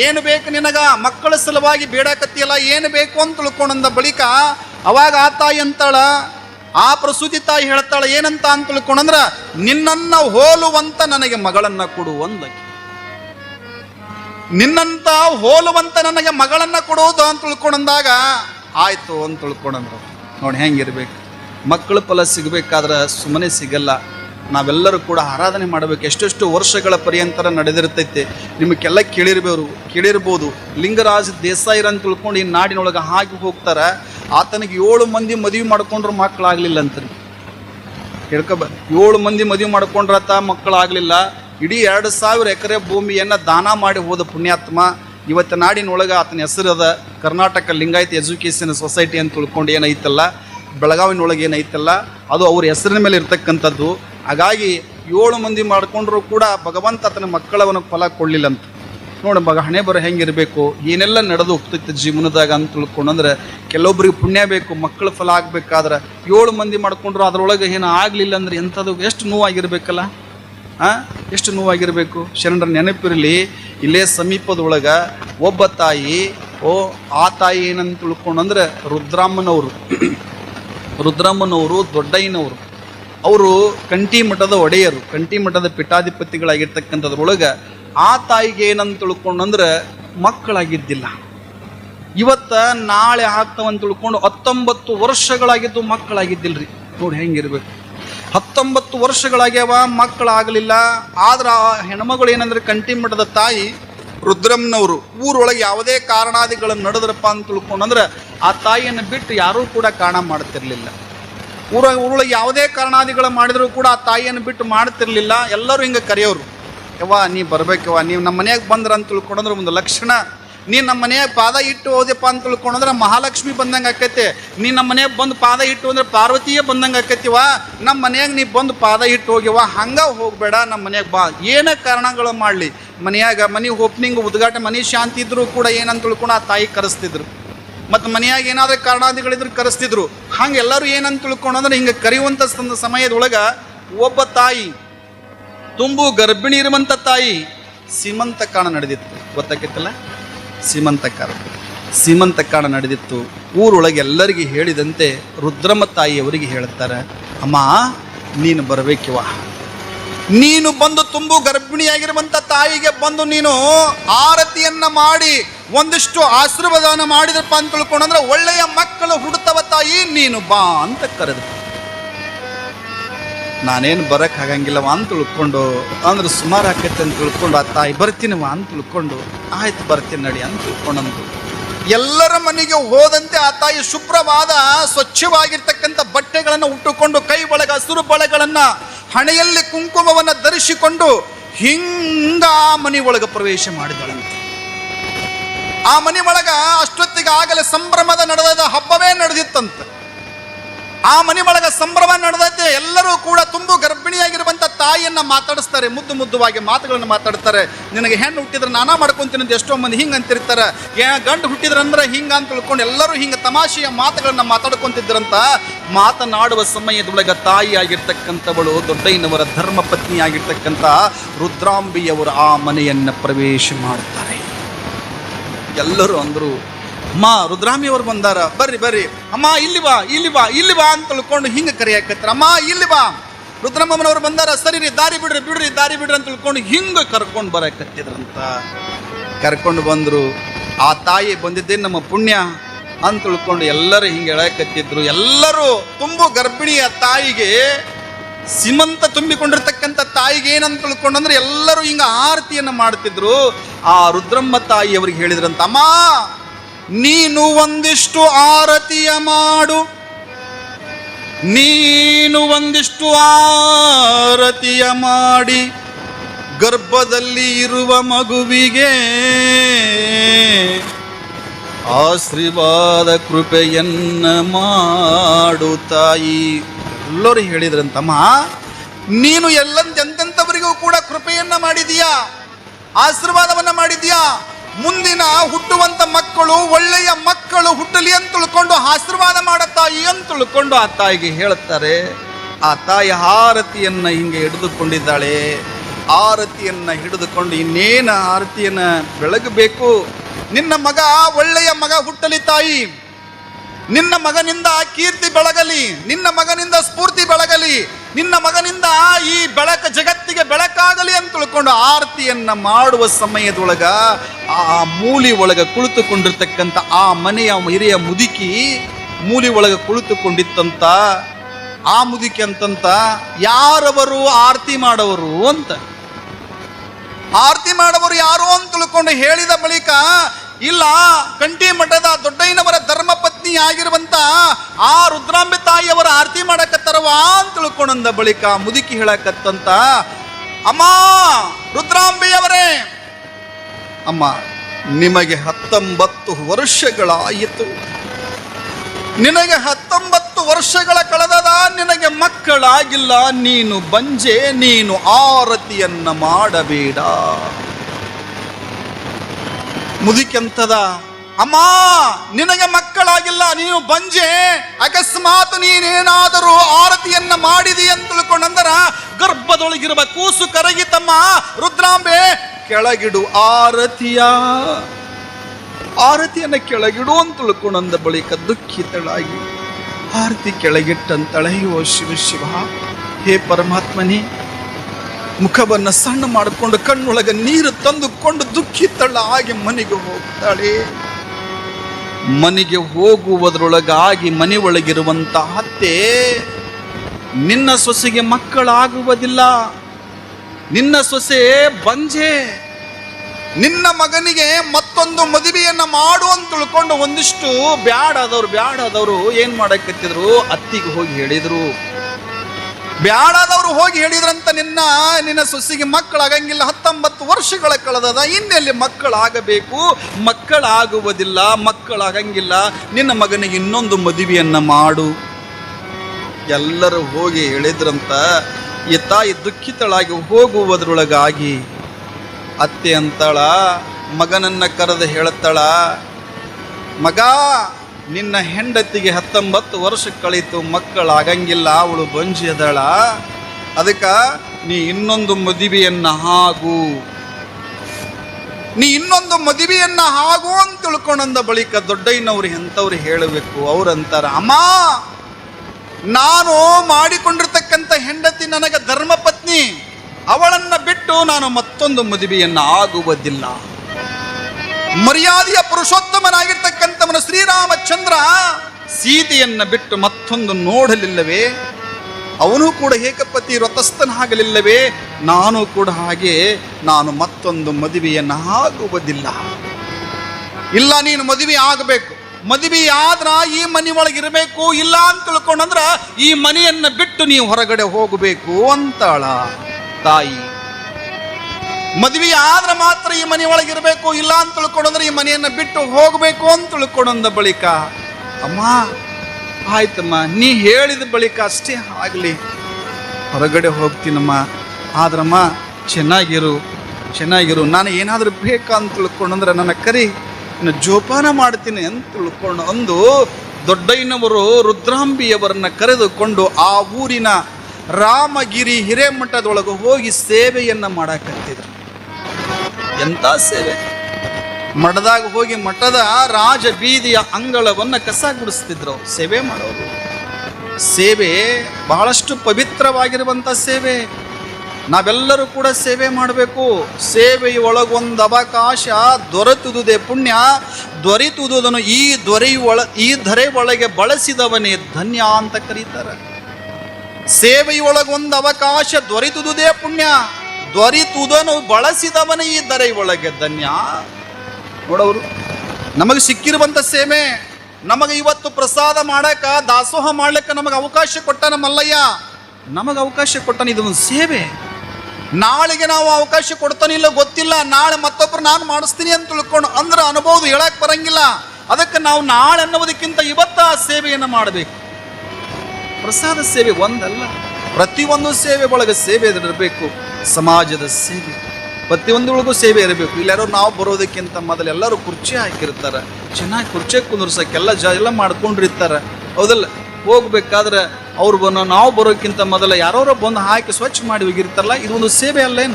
ಏನು ಬೇಕು ನಿನಗ? ಮಕ್ಕಳ ಸಲುವಾಗಿ ಬೇಡಕತ್ತಿಯಲ್ಲ, ಏನು ಬೇಕು ಅಂತ ತಿಳ್ಕೊಂಡಂದ ಬಳಿಕ ಅವಾಗ ಆ ತಾಯಿ ಅಂತಾಳ, ಆ ಪ್ರಸೂತಿ ತಾಯಿ ಹೇಳ್ತಾಳ, ಏನಂತ ಅಂತ ತಿಳ್ಕೊಂಡಂದ್ರ ನಿನ್ನನ್ನು ಹೋಲುವಂತ ನನಗೆ ಮಗಳನ್ನ ಕೊಡು ಅಂದಕ್ಕೆ. ನಿನ್ನಂತ ಹೋಲುವಂತ ನನಗೆ ಮಗಳನ್ನ ಕೊಡುವುದು ಅಂತ ತಿಳ್ಕೊಂಡಂದಾಗ, ಆಯ್ತು, ಅಂತ ತಿಳ್ಕೊಂಡಂದ್ರು. ನೋಡಿ ಹೆಂಗಿರ್ಬೇಕು ಮಕ್ಕಳ ಫಲ ಸಿಗಬೇಕಾದ್ರೆ ಸುಮ್ಮನೆ ಸಿಗಲ್ಲ. ನಾವೆಲ್ಲರೂ ಕೂಡ ಆರಾಧನೆ ಮಾಡಬೇಕು. ಎಷ್ಟೆಷ್ಟು ವರ್ಷಗಳ ಪರ್ಯಂತರ ನಡೆದಿರ್ತೈತೆ. ನಿಮಗೆಲ್ಲ ಕೇಳಿರ್ಬೋದು ಕೇಳಿರ್ಬೋದು. ಲಿಂಗರಾಜ್ ದೇಸಾಯಿರಂತ ತಿಳ್ಕೊಂಡು ಈ ನಾಡಿನೊಳಗೆ ಹಾಕಿ ಹೋಗ್ತಾರೆ. ಆತನಿಗೆ ಏಳು ಮಂದಿ ಮದುವೆ ಮಾಡ್ಕೊಂಡ್ರು ಮಕ್ಕಳಾಗಲಿಲ್ಲ ಅಂತ. ಕೇಳ್ಕೊಬ ಏಳು ಮಂದಿ ಮದುವೆ ಮಾಡ್ಕೊಂಡ್ರತ ಮಕ್ಕಳಾಗಲಿಲ್ಲ. ಇಡೀ ಎರಡು ಸಾವಿರ ಎಕರೆ ಭೂಮಿಯನ್ನು ದಾನ ಮಾಡಿ ಹೋದ ಪುಣ್ಯಾತ್ಮ ಇವತ್ತು ನಾಡಿನೊಳಗೆ ಆತನ ಹೆಸರು ಅದ ಕರ್ನಾಟಕ ಲಿಂಗಾಯತ ಎಜುಕೇಷನ್ ಸೊಸೈಟಿ ಅಂತ ತಿಳ್ಕೊಂಡು ಏನೈತಲ್ಲ, ಬೆಳಗಾವಿನೊಳಗೆ ಏನೈತಲ್ಲ, ಅದು ಅವ್ರ ಹೆಸರಿನ ಮೇಲೆ ಇರ್ತಕ್ಕಂಥದ್ದು. ಹಾಗಾಗಿ ಏಳು ಮಂದಿ ಮಾಡ್ಕೊಂಡರೂ ಕೂಡ ಭಗವಂತ ಆತನ ಮಕ್ಕಳವನ ಫಲ ಕೊಡಲಿಲ್ಲ ಅಂತ ನೋಡಿ ಮಗ, ಹಣೆ ಬರ ಹೆಂಗಿರಬೇಕು? ಏನೆಲ್ಲ ನಡೆದು ಹೋಗ್ತೈತೆ ಜೀವನದಾಗ ಅಂತ ತಿಳ್ಕೊಂಡಂದ್ರೆ ಕೆಲವೊಬ್ರಿಗೆ ಪುಣ್ಯ ಬೇಕು, ಮಕ್ಕಳ ಫಲ ಆಗಬೇಕಾದ್ರೆ ಏಳು ಮಂದಿ ಮಾಡ್ಕೊಂಡ್ರು ಅದರೊಳಗೆ ಏನು ಆಗಲಿಲ್ಲ ಅಂದ್ರೆ ಎಂಥದ್ದು, ಎಷ್ಟು ನೋವಾಗಿರ್ಬೇಕಲ್ಲ? ಎಷ್ಟು ನೋವಾಗಿರಬೇಕು? ಶರಣರ ನೆನಪಿರಲಿ, ಇಲ್ಲೇ ಸಮೀಪದೊಳಗೆ ಒಬ್ಬ ತಾಯಿ, ಓ, ಆ ತಾಯಿ ಏನಂತ ತಿಳ್ಕೊಂಡಂದ್ರೆ ರುದ್ರಾಮನವರು. ರುದ್ರಮ್ಮನವರು ದೊಡ್ಡಯ್ಯನವರು. ಅವರು ಕಂಠಿ ಮಠದ ಒಡೆಯರು, ಕಂಠಿ ಮಠದ ಪೀಠಾಧಿಪತಿಗಳಾಗಿರ್ತಕ್ಕಂಥದ್ರೊಳಗೆ ಆ ತಾಯಿಗೆ ಏನಂತ ತಿಳ್ಕೊಂಡಂದ್ರೆ ಮಕ್ಕಳಾಗಿದ್ದಿಲ್ಲ. ಇವತ್ತ ನಾಳೆ ಆಗ್ತಾವಂತ ತಿಳ್ಕೊಂಡು ಹತ್ತೊಂಬತ್ತು ವರ್ಷಗಳಾಗಿದ್ದು ರೀ ನೋಡಿ ಹೆಂಗಿರ್ಬೇಕು. ಹತ್ತೊಂಬತ್ತು ವರ್ಷಗಳಾಗ್ಯಾವ ಮಕ್ಕಳಾಗಲಿಲ್ಲ. ಆದ್ರೆ ಆ ಹೆಣ್ಮಗಳು ಏನಂದ್ರೆ ಕಂಠಿ ಮಠದ ತಾಯಿ ರುದ್ರಮ್ನವರು ಊರೊಳಗೆ ಯಾವುದೇ ಕಾರಣಾದಿಗಳನ್ನು ನಡೆದ್ರಪ್ಪ ಅಂತ ತಿಳ್ಕೊಂಡಂದ್ರೆ ಆ ತಾಯಿಯನ್ನು ಬಿಟ್ಟು ಯಾರೂ ಕೂಡ ಕಾರಣ ಮಾಡ್ತಿರ್ಲಿಲ್ಲ. ಊರ, ಊರೊಳಗೆ ಯಾವುದೇ ಕಾರಣಾದಿಗಳು ಮಾಡಿದರೂ ಕೂಡ ಆ ತಾಯಿಯನ್ನು ಬಿಟ್ಟು ಮಾಡ್ತಿರ್ಲಿಲ್ಲ. ಎಲ್ಲರೂ ಹಿಂಗೆ ಕರೆಯೋರು. ಯವ್ವ, ನೀ ಬರಬೇಕವ್ವ, ನೀವು ನಮ್ಮ ಮನ್ಯಾಗ ಬಂದ್ರ ಅಂತ ತಿಳ್ಕೊಂಡಂದ್ರೆ ಒಂದು ಲಕ್ಷಣ ನೀ ನಮ್ಮ ಮನೆಯ ಪಾದ ಇಟ್ಟು ಹೋದೆಪ್ಪ ಅಂತ ತಿಳ್ಕೊಂಡ್ರೆ ಮಹಾಲಕ್ಷ್ಮಿ ಬಂದಂಗೆ ಆಕೈತೆ. ನೀ ನಮ್ಮ ಮನೆಯಾಗ ಬಂದು ಪಾದ ಇಟ್ಟು ಅಂದ್ರೆ ಪಾರ್ವತಿಯೇ ಬಂದಂಗೆ ಆಕೈತಿವ ನಮ್ಮ ಮನೆಯಾಗ ನೀ ಬಂದು ಪಾದ ಇಟ್ಟು ಹೋಗ್ಯವ ಹಂಗ ಹೋಗ್ಬೇಡ ನಮ್ಮ ಮನೆಯಾಗ ಬಾ. ಏನೇ ಕಾರಣಗಳು ಮಾಡಲಿ? ಮನೆಯಾಗ ಮನೆ ಓಪನಿಂಗ್ ಉದ್ಘಾಟನೆ, ಮನೆ ಶಾಂತಿ ಇದ್ದರೂ ಕೂಡ ಏನಂತ ತಿಳ್ಕೊಂಡು ಆ ತಾಯಿ ಕರೆಸ್ತಿದ್ರು. ಮತ್ತು ಮನೆಯಾಗ ಏನಾದರೂ ಕಾರಣಾದಿಗಳಿದ್ರು ಕರೆಸ್ತಿದ್ರು. ಹಂಗೆ ಎಲ್ಲರೂ ಏನಂತ ತಿಳ್ಕೊಂಡಂದ್ರೆ ಹಿಂಗೆ ಕರೆಯುವಂಥ ಸಮಯದೊಳಗೆ ಒಬ್ಬ ತಾಯಿ, ತುಂಬು ಗರ್ಭಿಣಿ ಇರುವಂಥ ತಾಯಿ ಸೀಮಂತ ಕಾಣ ನಡೆದಿತ್ತು. ಗೊತ್ತಾಗಿತ್ತಲ್ಲ ಸೀಮಂತ ಕಾಲ ಸೀಮಂತ ಕಾಣ ನಡೆದಿತ್ತು. ಊರೊಳಗೆ ಎಲ್ಲರಿಗೆ ಹೇಳಿದಂತೆ ರುದ್ರಮ್ಮ ತಾಯಿಯವರಿಗೆ ಹೇಳುತ್ತಾರೆ, ಅಮ್ಮ, ನೀನು ಬರಬೇಕಿವ ನೀನು ಬಂದು ತುಂಬು ಗರ್ಭಿಣಿಯಾಗಿರುವಂಥ ತಾಯಿಗೆ ಬಂದು ನೀನು ಆರತಿಯನ್ನ ಮಾಡಿ, ಒಂದಿಷ್ಟು ಆಶೀರ್ವಾದನ ಮಾಡಿದ್ರಪ್ಪ ಅಂತ ತಿಳ್ಕೊಂಡಂದ್ರೆ ಒಳ್ಳೆಯ ಮಕ್ಕಳು ಹುಡುತವ ತಾಯಿ ನೀನು ಬಾ ಅಂತ ಕರೆದ್ರು. ನಾನೇನು ಬರಕ್ ಆಗಂಗಿಲ್ಲವ ಅಂತ ತಿಳ್ಕೊಂಡು, ಅಂದ್ರೆ ಸುಮಾರು ಆಕೈತೆ ಅಂತ ತಿಳ್ಕೊಂಡು, ಆ ತಾಯಿ ಬರ್ತೀನವ ಅಂತ ತಿಳ್ಕೊಂಡು, ಆಯ್ತು ಬರ್ತೀನಿ ನಡಿ ಅಂತ ತಿಳ್ಕೊಂಡಂತು ಎಲ್ಲರ ಮನೆಗೆ ಹೋದಂತೆ ಆ ತಾಯಿ ಶುಭ್ರವಾದ, ಸ್ವಚ್ಛವಾಗಿರ್ತಕ್ಕಂಥ ಬಟ್ಟೆಗಳನ್ನು ಉಟ್ಟುಕೊಂಡು, ಕೈ ಒಳಗ ಹಸಿರು ಬಳೆಗಳನ್ನು ಹಣೆಯಲ್ಲಿ ಕುಂಕುಮವನ್ನು ಧರಿಸಿಕೊಂಡು ಹಿಂಗ ಆ ಮನೆ ಒಳಗೆ ಪ್ರವೇಶ ಮಾಡಿದಳಂತೆ. ಆ ಮನೆ ಒಳಗ ಅಷ್ಟೊತ್ತಿಗೆ ಆಗಲೇ ಸಂಭ್ರಮದ ನಡೆದ ಹಬ್ಬವೇ ನಡೆದಿತ್ತಂತೆ. ಆ ಮನೆ ಒಳಗ ಸಂಭ್ರಮ ನಡೆದೈತೆ ಎಲ್ಲರೂ ಕೂಡ ತುಂಬ ಗರ್ಭಿಣಿಯಾಗಿರುವಂತ ತಾಯಿಯನ್ನ ಮಾತಾಡಿಸ್ತಾರೆ. ಮುದ್ದು ಮುದ್ದುವಾಗಿ ಮಾತುಗಳನ್ನು ಮಾತಾಡ್ತಾರೆ. ನಿನಗೆ ಹೆಣ್ಣು ಹುಟ್ಟಿದ್ರೆ ನಾನಾ ಮಾಡ್ಕೊಂತೀನಿ ಅಂತ ಎಷ್ಟೋ ಮಂದಿ ಹಿಂಗೆ ಅಂತಿರ್ತಾರೆ. ಗಂಡು ಹುಟ್ಟಿದ್ರೆ ಅಂದ್ರೆ ಹಿಂಗ ಅಂತ ತಿಳ್ಕೊಂಡು ಎಲ್ಲರೂ ಹಿಂಗೆ ತಮಾಷೆಯ ಮಾತುಗಳನ್ನ ಮಾತಾಡ್ಕೊಂತಿದ್ರಂತ ಮಾತನಾಡುವ ಸಮಯದೊಳಗ ತಾಯಿ ಆಗಿರ್ತಕ್ಕಂಥವಳು ದೊಡ್ಡಯ್ಯನವರ ಧರ್ಮ ಪತ್ನಿ ಆಗಿರ್ತಕ್ಕಂಥ ರುದ್ರಾಂಬಿಯವರು ಆ ಮನೆಯನ್ನ ಪ್ರವೇಶ ಮಾಡ್ತಾರೆ. ಎಲ್ಲರೂ ಅಂದರು ಅಮ್ಮ ರುದ್ರಾಮಿ ಅವ್ರು ಬಂದಾರ. ಬರ್ರಿ ಬರ್ರಿ. ಅಮ್ಮ, ಇಲ್ಲಿ ಬಾ ಇಲ್ಲಿ ಬಾ ಇಲ್ಲಿ ಬಾ ಅಂತ ತಿಳ್ಕೊಂಡು ಹಿಂಗೆ ಕರೆಯಾಕತ್ರ ಅಮ್ಮ, ಇಲ್ಲಿ ಬಾ. ರುದ್ರಮ್ಮನವ್ರು ಬಂದಾರ, ಸರಿ ರೀ, ದಾರಿ ಬಿಡ್ರಿ ಬಿಡ್ರಿ, ದಾರಿ ಬಿಡ್ರಿ ಅಂತ ತಿಳ್ಕೊಂಡು ಹಿಂಗೆ ಕರ್ಕೊಂಡು ಬರಕತ್ತಿದ್ರಂತ. ಕರ್ಕೊಂಡು ಬಂದರು, ಆ ತಾಯಿ ಬಂದಿದ್ದೇ ನಮ್ಮ ಪುಣ್ಯ ಅಂತ ತಿಳ್ಕೊಂಡು ಎಲ್ಲರೂ ಹಿಂಗೆ ಹೇಳಕತ್ತಿದ್ರು. ಎಲ್ಲರೂ ತುಂಬು ಗರ್ಭಿಣಿಯ ತಾಯಿಗೆ ಸಿಮಂತ ತುಂಬಿಕೊಂಡಿರ್ತಕ್ಕಂಥ ತಾಯಿಗೆ ಏನಂತ ತಿಳ್ಕೊಂಡಂದ್ರೆ ಎಲ್ಲರೂ ಹಿಂಗ ಆರತಿಯನ್ನು ಮಾಡ್ತಿದ್ರು. ಆ ರುದ್ರಮ್ಮ ತಾಯಿ ಅವ್ರಿಗೆ ಹೇಳಿದ್ರಂತ, ಅಮ್ಮ ನೀನು ಒಂದಿಷ್ಟು ಆರತಿಯ ಮಾಡು. ನೀನು ಒಂದಿಷ್ಟು ಆರತಿಯ ಮಾಡಿ. ಗರ್ಭದಲ್ಲಿ ಇರುವ ಮಗುವಿಗೆ ಆಶೀರ್ವಾದ ಕೃಪೆಯನ್ನ ಮಾಡು ತಾಯಿ. ಎಲ್ಲರೂ ಹೇಳಿದ್ರಂತಮ್ಮ ನೀನು ಎಲ್ಲಂತೆಂತವರಿಗೂ ಕೂಡ ಕೃಪೆಯನ್ನ ಮಾಡಿದೀಯಾ? ಆಶೀರ್ವಾದವನ್ನ ಮಾಡಿದ್ಯಾ? ಮುಂದಿನ ಹುಟ್ಟುವಂತ ಮಕ್ಕಳು, ಒಳ್ಳೆಯ ಮಕ್ಕಳು ಹುಟ್ಟಲಿ ಅಂತ ತಿಳ್ಕೊಂಡು ಆಶೀರ್ವಾದ ಮಾಡ ತಾಯಿ ಅಂತ ತಿಳ್ಕೊಂಡು ಆ ತಾಯಿಗೆ ಹೇಳುತ್ತಾರೆ ಆ ತಾಯಿ ಆರತಿಯನ್ನು ಹಿಂಗೆ ಹಿಡಿದುಕೊಂಡಿದ್ದಾಳೆ. ಆರತಿಯನ್ನು ಹಿಡಿದುಕೊಂಡು ಇನ್ನೇನು ಆರತಿಯನ್ನು ಬೆಳಗಬೇಕು? ನಿನ್ನ ಮಗ, ಒಳ್ಳೆಯ ಮಗ ಹುಟ್ಟಲಿ ತಾಯಿ. ನಿನ್ನ ಮಗನಿಂದ ಕೀರ್ತಿ ಬೆಳಗಲಿ, ನಿನ್ನ ಮಗನಿಂದ ಸ್ಫೂರ್ತಿ ಬೆಳಗಲಿ, ನಿನ್ನ ಮಗನಿಂದ ಈ ಬೆಳಕ ಜಗತ್ತಿಗೆ ಬೆಳಕಾಗಲಿ ಅಂತ ತಿಳ್ಕೊಂಡು ಆರತಿಯನ್ನ ಮಾಡುವ ಸಮಯದೊಳಗ ಆ ಮೂಲಿ ಒಳಗೆ ಕುಳಿತುಕೊಂಡಿರ್ತಕ್ಕಂಥ ಆ ಮನೆಯ ಹಿರಿಯ ಮುದುಕಿ ಮೂಲಿ ಒಳಗೆ ಕುಳಿತುಕೊಂಡಿತ್ತಂತ, ಆ ಮುದುಕಿ ಅಂತಂತ, ಯಾರವರು ಆರತಿ ಮಾಡವರು ಅಂತ. ಆರತಿ ಮಾಡವರು ಯಾರು ಅಂತ ತಿಳ್ಕೊಂಡು ಹೇಳಿದ ಬಳಿಕ, ಇಲ್ಲ, ಕಂಠಿ ಮಠದ ದೊಡ್ಡಯ್ಯನವರ ಧರ್ಮಪತ್ನಿ ಆಗಿರುವಂತ ಆ ರುದ್ರಾಂಬೆ ತಾಯಿಯವರ ಆರತಿ ಮಾಡಕತ್ತಾರವ ಅಂತ ತಿಳ್ಕೊಂಡಂದ ಬಳಿಕ ಮುದುಕಿ ಹೇಳಕತ್ತಂತ, ಅಮ್ಮ, ರುದ್ರಾಂಬೆಯವರೇ ಅಮ್ಮ, ನಿಮಗೆ ಹತ್ತೊಂಬತ್ತು ವರ್ಷಗಳಾಯಿತು. ನಿನಗೆ ಹತ್ತೊಂಬತ್ತು ವರ್ಷಗಳ ಕಳೆದದ ನಿನಗೆ ಮಕ್ಕಳಾಗಿಲ್ಲ. ನೀನು ಬಂಜೆ, ನೀನು ಆರತಿಯನ್ನ ಮಾಡಬೇಡ. ಮುದುಕೆಂತದ ಅಮ್ಮ, ನಿನಗೆ ಮಕ್ಕಳಾಗಿಲ್ಲ, ನೀನು ಬಂಜೆ. ಅಕಸ್ಮಾತ್ ನೀನೇನಾದರೂ ಆರತಿಯನ್ನ ಮಾಡಿದಿ ಅಂತ ತಿಳ್ಕೊಂಡಂದರ ಗರ್ಭದೊಳಗಿರುವ ಕೂಸು ಕರಗಿತಮ್ಮ ರುದ್ರಾಂಬೆ, ಕೆಳಗಿಡು ಆರತಿಯ. ಆರತಿಯನ್ನ ಕೆಳಗಿಡು ಅಂತ ತಿಳ್ಕೊಂಡಂದ ಬಳಿಕ ದುಃಖಿತಳಾಗಿ ಆರತಿ ಕೆಳಗಿಟ್ಟಂತಳೆ ಶಿವ ಶಿವ, ಹೇ ಪರಮಾತ್ಮನೇ, ಮುಖವನ್ನು ಸಣ್ಣ ಮಾಡಿಕೊಂಡು ಕಣ್ಣೊಳಗೆ ನೀರು ತಂದುಕೊಂಡು ದುಃಖಿತಳಾಗಿ ಮನೆಗೆ ಹೋಗ್ತಾಳೆ. ಮನೆಗೆ ಹೋಗುವುದರೊಳಗಾಗಿ ಮನೆ ಒಳಗಿರುವಂತಹ ಅತ್ತೆ, ನಿನ್ನ ಸೊಸೆಗೆ ಮಕ್ಕಳಾಗುವುದಿಲ್ಲ. ನಿನ್ನ ಸೊಸೆ ಬಂಜೆ. ನಿನ್ನ ಮಗನಿಗೆ ಮತ್ತೊಂದು ಮದುವೆಯನ್ನ ಮಾಡು ಅಂತ ತಿಳ್ಕೊಂಡು ಒಂದಿಷ್ಟು ಬ್ಯಾಡಾದವ್ರು ಬ್ಯಾಡಾದವರು ಏನ್ ಮಾಡಕತ್ತಿದ್ರು? ಅತ್ತಿಗೆ ಹೋಗಿ ಹೇಳಿದ್ರು. ಬ್ಯಾಡಾದವರು ಹೋಗಿ ಹೇಳಿದ್ರಂತ ನಿನ್ನ ನಿನ್ನ ಸೊಸಿಗೆ ಮಕ್ಕಳಾಗಂಗಿಲ್ಲ, ಹತ್ತೊಂಬತ್ತು ವರ್ಷಗಳ ಕಳೆದದ, ಇನ್ನೆಲ್ಲಿ ಮಕ್ಕಳಾಗಬೇಕು? ಮಕ್ಕಳಾಗುವುದಿಲ್ಲ, ಮಕ್ಕಳಾಗಂಗಿಲ್ಲ. ನಿನ್ನ ಮಗನಿಗೆ ಇನ್ನೊಂದು ಮದುವೆಯನ್ನು ಮಾಡು. ಎಲ್ಲರೂ ಹೋಗಿ ಹೇಳಿದ್ರಂತ, ಈ ತಾಯಿ ದುಃಖಿತಳಾಗಿ ಹೋಗುವುದರೊಳಗಾಗಿ ಅತ್ತೆ ಅಂತಾಳ, ಮಗನನ್ನ ಕರೆದು ಹೇಳುತ್ತಾಳ ಮಗ ನಿನ್ನ ಹೆಂಡತಿಗೆ ಹತ್ತೊಂಬತ್ತು ವರ್ಷ ಕಳೀತು, ಮಕ್ಕಳಾಗಂಗಿಲ್ಲ, ಅವಳು ಬಂಜಿ ಅದಕ್ಕೆ ನೀ ಇನ್ನೊಂದು ಮದುವೆಯನ್ನ ಹಾಗು. ನೀ ಇನ್ನೊಂದು ಮದುವೆಯನ್ನ ಹಾಗು ಅಂತ ತಿಳ್ಕೊಂಡಂದ ಬಳಿಕ ದೊಡ್ಡಯ್ಯನವ್ರು ಎಂಥವ್ರು ಹೇಳಬೇಕು? ಅವ್ರಂತಾರ, ಅಮ್ಮ, ನಾನು ಮಾಡಿಕೊಂಡಿರ್ತಕ್ಕಂಥ ಹೆಂಡತಿ ನನಗೆ ಧರ್ಮಪತ್ನಿ. ಅವಳನ್ನ ಬಿಟ್ಟು ನಾನು ಮತ್ತೊಂದು ಮದುವೆಯನ್ನ ಆಗುವುದಿಲ್ಲ. ಮರ್ಯಾದೆಯ ಪುರುಷೋತ್ತಮನಾಗಿರ್ತಕ್ಕಂಥವನು ಶ್ರೀರಾಮಚಂದ್ರ ಸೀತೆಯನ್ನ ಬಿಟ್ಟು ಮತ್ತೊಂದು ನೋಡಲಿಲ್ಲವೇ? ಅವನು ಕೂಡ ಏಕಪತಿ ವ್ರತಸ್ಥನಾಗಲಿಲ್ಲವೇ ನಾನು ಕೂಡ ಹಾಗೆ, ನಾನು ಮತ್ತೊಂದು ಮದುವೆಯನ್ನ ಆಗುವುದಿಲ್ಲ. ಇಲ್ಲ, ನೀನು ಮದುವೆ ಆಗಬೇಕು. ಮದುವೆ ಆದ್ರ ಈ ಮನೆ ಒಳಗೆ ಇರಬೇಕು? ಇಲ್ಲ ಅಂತ ತಿಳ್ಕೊಂಡಂದ್ರ ಈ ಮನೆಯನ್ನ ಬಿಟ್ಟು ನೀವು ಹೊರಗಡೆ ಹೋಗಬೇಕು ಅಂತಾಳ ತಾಯಿ. ಮದುವೆ ಆದ್ರೆ ಮಾತ್ರ ಈ ಮನೆ ಒಳಗೆ ಇರಬೇಕು, ಇಲ್ಲ ಅಂತ ತಿಳ್ಕೊಂಡಂದ್ರೆ ಈ ಮನೆಯನ್ನ ಬಿಟ್ಟು ಹೋಗಬೇಕು ಅಂತ ತಿಳ್ಕೊಂಡಂದ ಬಳಿಕ, ಅಮ್ಮ, ಆಯ್ತಮ್ಮ, ನೀ ಹೇಳಿದ ಬಳಿಕ ಅಷ್ಟೇ ಆಗಲಿ. ಹೊರಗಡೆ ಹೋಗ್ತೀನಮ್ಮ. ಆದ್ರಮ್ಮ, ಚೆನ್ನಾಗಿರು ಚೆನ್ನಾಗಿರು. ನಾನು ಏನಾದರೂ ಬೇಕಾ ಅಂತ ತಿಳ್ಕೊಂಡಂದ್ರೆ ನನ್ನ ಕರಿ ಇನ್ನು ಜೋಪಾನ ಮಾಡ್ತೀನಿ ಅಂತ ತಿಳ್ಕೊಂಡು ಅಂದು ದೊಡ್ಡಯ್ಯನವರು ರುದ್ರಾಂಬಿಯವರನ್ನ ಕರೆದುಕೊಂಡು ಆ ಊರಿನ ರಾಮಗಿರಿ ಹಿರೇಮಠದೊಳಗೆ ಹೋಗಿ ಸೇವೆಯನ್ನು ಮಾಡಾಕತ್ತಿದ್ರು. ಎಂಥ ಸೇವೆ. ಮಠದಾಗ ಹೋಗಿ ಮಠದ ರಾಜ ಬೀದಿಯ ಅಂಗಳವನ್ನ ಕಸ ಗುಡಿಸ್ತಿದ್ರು. ಸೇವೆ ಮಾಡೋರು. ಸೇವೆ ಬಹಳಷ್ಟು ಪವಿತ್ರವಾಗಿರುವಂಥ ಸೇವೆ. ನಾವೆಲ್ಲರೂ ಕೂಡ ಸೇವೆ ಮಾಡಬೇಕು. ಸೇವೆಯೊಳಗೊಂದು ಅವಕಾಶ ದೊರೆತುದೇ ಪುಣ್ಯ. ದೊರೆತುದುದನ್ನು ಈ ದೊರೆಯೊಳ ಈ ಧರೆ ಒಳಗೆ ಬಳಸಿದವನೇ ಧನ್ಯ ಅಂತ ಕರೀತಾರೆ. ಸೇವೆಯೊಳಗೊಂದು ಅವಕಾಶ ದೊರೆತುದೇ ಪುಣ್ಯ. ದೊರೆತುದನ್ನು ಬಳಸಿದವನೇ ಈ ದರೆ ಒಳಗೆ ಧನ್ಯ. ನೋಡವರು, ನಮಗೆ ಸಿಕ್ಕಿರುವಂಥ ಸೇವೆ ನಮಗೆ ಇವತ್ತು ಪ್ರಸಾದ ಮಾಡಕ, ದಾಸೋಹ ಮಾಡ್ಲಿಕ್ಕೆ ನಮಗೆ ಅವಕಾಶ ಕೊಟ್ಟ ಮಲ್ಲಯ್ಯ ನಮಗೆ ಅವಕಾಶ ಕೊಟ್ಟನ ಇದೊಂದು ಸೇವೆ. ನಾಳೆಗೆ ನಾವು ಅವಕಾಶ ಕೊಡ್ತಾನಿಲ್ಲ ಗೊತ್ತಿಲ್ಲ. ನಾಳೆ ಮತ್ತೊಬ್ರು ನಾನು ಮಾಡಿಸ್ತೀನಿ ಅಂತ ತಿಳ್ಕೊಂಡು ಅಂದ್ರೆ ಅನುಭವ ಹೇಳಕ್ ಬರಂಗಿಲ್ಲ. ಅದಕ್ಕೆ ನಾವು ನಾಳೆ ಅನ್ನೋದಕ್ಕಿಂತ ಇವತ್ತ ಆ ಸೇವೆಯನ್ನು ಮಾಡಬೇಕು. ಪ್ರಸಾದ ಸೇವೆ ಒಂದಲ್ಲ. ಪ್ರತಿಯೊಂದು ಸೇವೆ ಒಳಗೆ ಸೇವೆ ಇರಬೇಕು. ಸಮಾಜದ ಸೇವೆ. ಪ್ರತಿಯೊಂದೊಳಗೂ ಸೇವೆ ಇರಬೇಕು. ಇಲ್ಲಾರೋ ನಾವು ಬರೋದಕ್ಕಿಂತ ಮೊದಲು ಎಲ್ಲರೂ ಕುರ್ಚಿ ಹಾಕಿರ್ತಾರೆ. ಚೆನ್ನಾಗಿ ಕುರ್ಚಿ ಕುಂದ್ರಸಕ್ಕೆಲ್ಲ ಜ, ಎಲ್ಲ ಮಾಡ್ಕೊಂಡಿರ್ತಾರೆ. ಹೌದಲ್ಲ? ಹೋಗ್ಬೇಕಾದ್ರೆ ಅವ್ರು ನಾವು ಬರೋಕ್ಕಿಂತ ಮೊದಲು ಯಾರೋ ಬಂದು ಹಾಕಿ ಸ್ವಚ್ಛ ಮಾಡಿ ಹೋಗಿರ್ತಾರಲ್ಲ ಇದೊಂದು ಸೇವೆ ಅಲ್ಲೇನು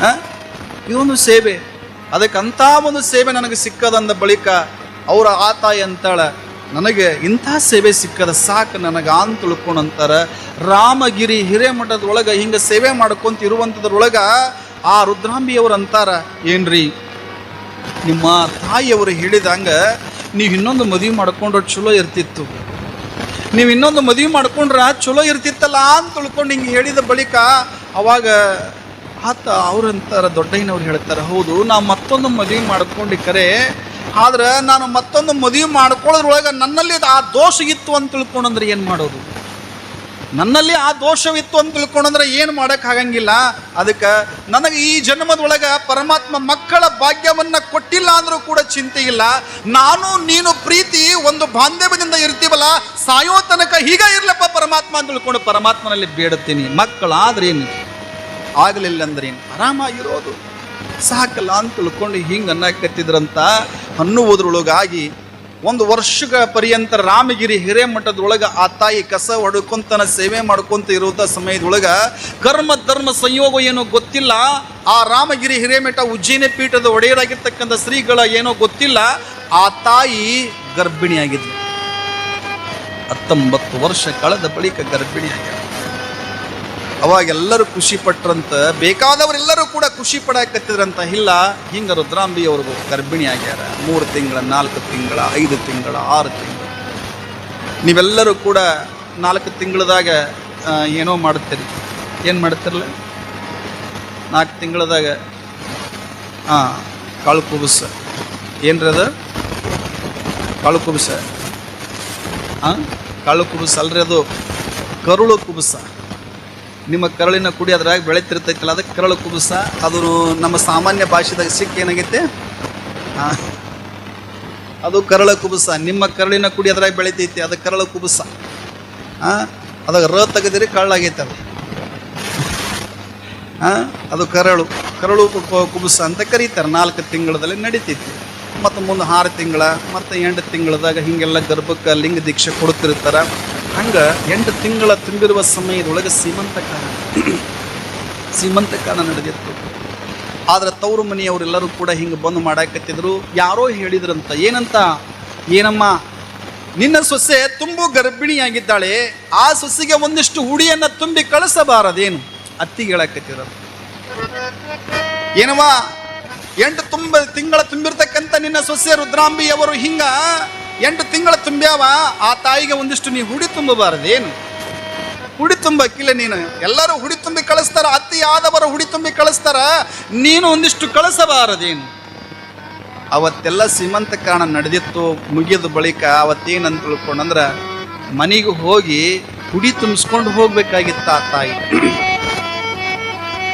ಹಾಂ? ಇದೊಂದು ಸೇವೆ. ಅದಕ್ಕೆ ಅಂಥ ಒಂದು ಸೇವೆ ನನಗೆ ಸಿಕ್ಕದಂದ ಬಳಿಕ ಅವರ ಆ ತಾಯಿ ಅಂತಾಳ ನನಗೆ ಇಂಥ ಸೇವೆ ಸಿಕ್ಕದ ಸಾಕು, ನನಗೆ ಅಂತ ತಿಳ್ಕೊಂಡಂತಾರ ರಾಮಗಿರಿ ಹಿರೇಮಠದೊಳಗೆ ಹಿಂಗೆ ಸೇವೆ ಮಾಡ್ಕೊಂತ ಇರುವಂಥದ್ರೊಳಗೆ ಆ ರುದ್ರಾಂಬಿಯವರು ಅಂತಾರ, ಏನ್ರಿ? ನಿಮ್ಮ ತಾಯಿಯವರು ಹೇಳಿದಂಗೆ ನೀವು ಇನ್ನೊಂದು ಮದುವೆ ಮಾಡ್ಕೊಂಡ್ರೆ ಚಲೋ ಇರ್ತಿತ್ತು. ನೀವು ಇನ್ನೊಂದು ಮದುವೆ ಮಾಡ್ಕೊಂಡ್ರೆ ಚಲೋ ಇರ್ತಿತ್ತಲ್ಲ ಅಂತ ತಿಳ್ಕೊಂಡು ಹಿಂಗೆ ಹೇಳಿದ ಬಳಿಕ ಅವಾಗ ಆತ ಅವ್ರಂತಾರ ದೊಡ್ಡಯ್ಯನವ್ರು ಹೇಳ್ತಾರೆ, ಹೌದು, ನಾ ಮತ್ತೊಂದು ಮದುವೆ ಮಾಡ್ಕೊಂಡು ಕರೆ ಆದ್ರೆ ನಾನು ಮತ್ತೊಂದು ಮದುವೆ ಮಾಡ್ಕೊಳ್ಳೋದ್ರೊಳಗೆ ನನ್ನಲ್ಲಿ ಆ ದೋಷ ಇತ್ತು ಅಂತ ತಿಳ್ಕೊಂಡಂದ್ರೆ ಏನು ಮಾಡೋದು? ನನ್ನಲ್ಲಿ ಆ ದೋಷವಿತ್ತು ಅಂತ ತಿಳ್ಕೊಂಡಂದ್ರೆ ಏನು ಮಾಡೋಕ್ಕಾಗಂಗಿಲ್ಲ ಅದಕ್ಕೆ ನನಗೆ ಈ ಜನ್ಮದೊಳಗೆ ಪರಮಾತ್ಮ ಮಕ್ಕಳ ಭಾಗ್ಯವನ್ನ ಕೊಟ್ಟಿಲ್ಲ ಅಂದರೂ ಕೂಡ ಚಿಂತೆ ಇಲ್ಲ. ನಾನು, ನೀನು ಪ್ರೀತಿ ಒಂದು ಬಾಂಧವ್ಯದಿಂದ ಇರ್ತೀವಲ್ಲ, ಸಾಯೋ ತನಕ ಹೀಗ ಇರಲಪ್ಪ ಪರಮಾತ್ಮ ಅಂತ ತಿಳ್ಕೊಂಡು ಪರಮಾತ್ಮನಲ್ಲಿ ಬೇಡುತ್ತೀನಿ. ಮಕ್ಕಳಾದ್ರೇನು? ಆಗಲಿಲ್ಲ ಅಂದ್ರೇನು? ಆರಾಮಾಗಿರೋದು. ಸಾಕಲ್ಲ ಅಂತ ತಿಳ್ಕೊಂಡು ಹಿಂಗೆ ಅನ್ನಕತ್ತಿದ್ರಂತ ಅನ್ನುವುದ್ರೊಳಗಾಗಿ ಒಂದು ವರ್ಷ ಪರ್ಯಂತ ರಾಮಗಿರಿ ಹಿರೇಮಠದೊಳಗೆ ಆ ತಾಯಿ ಕಸ ಹೊಡ್ಕೊಂತನ ಸೇವೆ ಮಾಡ್ಕೊಂತ ಇರುವಂಥ ಸಮಯದೊಳಗೆ ಕರ್ಮ ಧರ್ಮ ಸಂಯೋಗ ಏನೋ ಗೊತ್ತಿಲ್ಲ. ಆ ರಾಮಗಿರಿ ಹಿರೇಮಠ ಉಜ್ಜಯಿನಿ ಪೀಠದ ಒಡೆಯರಾಗಿರ್ತಕ್ಕಂಥ ಶ್ರೀಗಳ ಏನೋ ಗೊತ್ತಿಲ್ಲ. ಆ ತಾಯಿ ಗರ್ಭಿಣಿಯಾಗಿದ್ಲು. ಹತ್ತೊಂಬತ್ತು ವರ್ಷ ಕಳೆದ ಬಳಿಕ ಗರ್ಭಿಣಿಯಾಗ್ಯಾಳ ಅವಾಗ ಎಲ್ಲರೂ ಖುಷಿ ಪಟ್ರಂತ, ಬೇಕಾದವರೆಲ್ಲರೂ ಕೂಡ ಖುಷಿ ಪಡಕತ್ತಿದ್ರಂತ ಇಲ್ಲ. ಹಿಂಗ ರುದ್ರಾಂಬಿ ಅವ್ರಿಗೂ ಗರ್ಭಿಣಿ ಆಗ್ಯಾರ. ಮೂರು ತಿಂಗಳ, ನಾಲ್ಕು ತಿಂಗಳ, ಐದು ತಿಂಗಳ, ಆರು ತಿಂಗಳ. ನೀವೆಲ್ಲರೂ ಕೂಡ ನಾಲ್ಕು ತಿಂಗಳದಾಗ ಏನೋ ಮಾಡ್ತೀರಿ ಏನು ಮಾಡ್ತಿರಲ್ಲ ನಾಲ್ಕು ತಿಂಗಳದಾಗ ಹಾಂ ಕಾಳು ಕುಬುಸ. ಏನ್ರಿ ಅದು? ಕಾಳು ಕುಬುಸ. ಹಾಂ ಕಾಳು ಕುಬುಸ ಅಲ್ರಿ ಅದು? ಕರುಳು ಕುಬುಸ. ನಿಮ್ಮ ಕರಳಿನ ಕುಡಿ ಅದ್ರಾಗ ಬೆಳೆತಿರ್ತೈತಲ್ಲ ಅದಕ್ಕೆ ಕರಳು ಕುಬುಸ ಅದು ನಮ್ಮ ಸಾಮಾನ್ಯ ಭಾಷೆದಾಗ ಸಿಕ್ಕ ಏನಾಗೈತೆ? ಅದು ಕರಳ ಕುಬುಸ ನಿಮ್ಮ ಕರಳಿನ ಕುಡಿ ಅದ್ರಾಗ ಬೆಳಿತೈತಿ ಅದು ಕರಳ ಕುಬುಸ ಅದಾಗ ರ ತೆಗೆದಿರಿ ಕರಳಾಗೈತೆ ಅದು. ಆ, ಅದು ಕರಳು. ಕರಳು ಕುಬುಸ ಅಂತ ಕರೀತಾರೆ. ನಾಲ್ಕು ತಿಂಗಳದಲ್ಲಿ ನಡೀತೈತಿ. ಮತ್ತು ಮುಂದೆ ಆರು ತಿಂಗಳ ಮತ್ತು ಎಂಟು ತಿಂಗಳದಾಗ ಹೀಗೆಲ್ಲ ಗರ್ಭಕ್ಕೆ ಲಿಂಗ ದೀಕ್ಷೆ ಕೊಡ್ತಿರ್ತಾರೆ. ಹಂಗೆ ಎಂಟು ತಿಂಗಳ ತುಂಬಿರುವ ಸಮಯದೊಳಗೆ ಸೀಮಂತ ಕಾಲ ಸೀಮಂತ ಕಾಲ ನಡೆದಿತ್ತು. ಆದ್ರೆ ತವರು ಮನೆಯವರೆಲ್ಲರೂ ಕೂಡ ಹಿಂಗೆ ಬಂದು ಮಾಡಾಕತ್ತಿದ್ರು. ಯಾರೋ ಹೇಳಿದ್ರಂತ, ಏನಂತ? ಏನಮ್ಮ? ನಿನ್ನ ಸೊಸೆ ತುಂಬು ಗರ್ಭಿಣಿಯಾಗಿದ್ದಾಳೆ. ಆ ಸೊಸೆಗೆ ಒಂದಿಷ್ಟು ಹುಡಿಯನ್ನು ತುಂಬಿ ಕಳಿಸಬಾರದೇನು? ಅತ್ತಿಗೆ ಹೇಳಾಕತ್ತಿದ್ರು ಏನವ್ವ? ಎಂಟು ತುಂಬ ತಿಂಗಳ ತುಂಬಿರ್ತಕ್ಕಂಥ ನಿನ್ನ ಸೊಸೆ ರುದ್ರಾಂಬಿಯವರು ಹಿಂಗ ಎಂಟು ತಿಂಗಳು ತುಂಬ್ಯಾವ, ಆ ತಾಯಿಗೆ ಒಂದಿಷ್ಟು ನೀ ಹುಡಿ ತುಂಬಬಾರದೇನು? ಹುಡಿ ತುಂಬಕ್ಕಿಲ್ಲ ನೀನು. ಎಲ್ಲರೂ ಹುಡಿ ತುಂಬಿ ಕಳಿಸ್ತಾರ ಅತ್ತಿಯಾದವರು ಹುಡಿ ತುಂಬಿ ಕಳಿಸ್ತಾರ, ನೀನು ಒಂದಿಷ್ಟು ಕಳಿಸಬಾರದೇನು? ಅವತ್ತೆಲ್ಲ ಸೀಮಂತ ಕಾರಣ ನಡೆದಿತ್ತು, ಮುಗಿದ ಬಳಿಕ ಅವತ್ತೇನಂತ ತಿಳ್ಕೊಂಡಂದ್ರ, ಮನೆಗೆ ಹೋಗಿ ಹುಡಿ ತುಂಬಿಸ್ಕೊಂಡು ಹೋಗ್ಬೇಕಾಗಿತ್ತು ಆ ತಾಯಿ.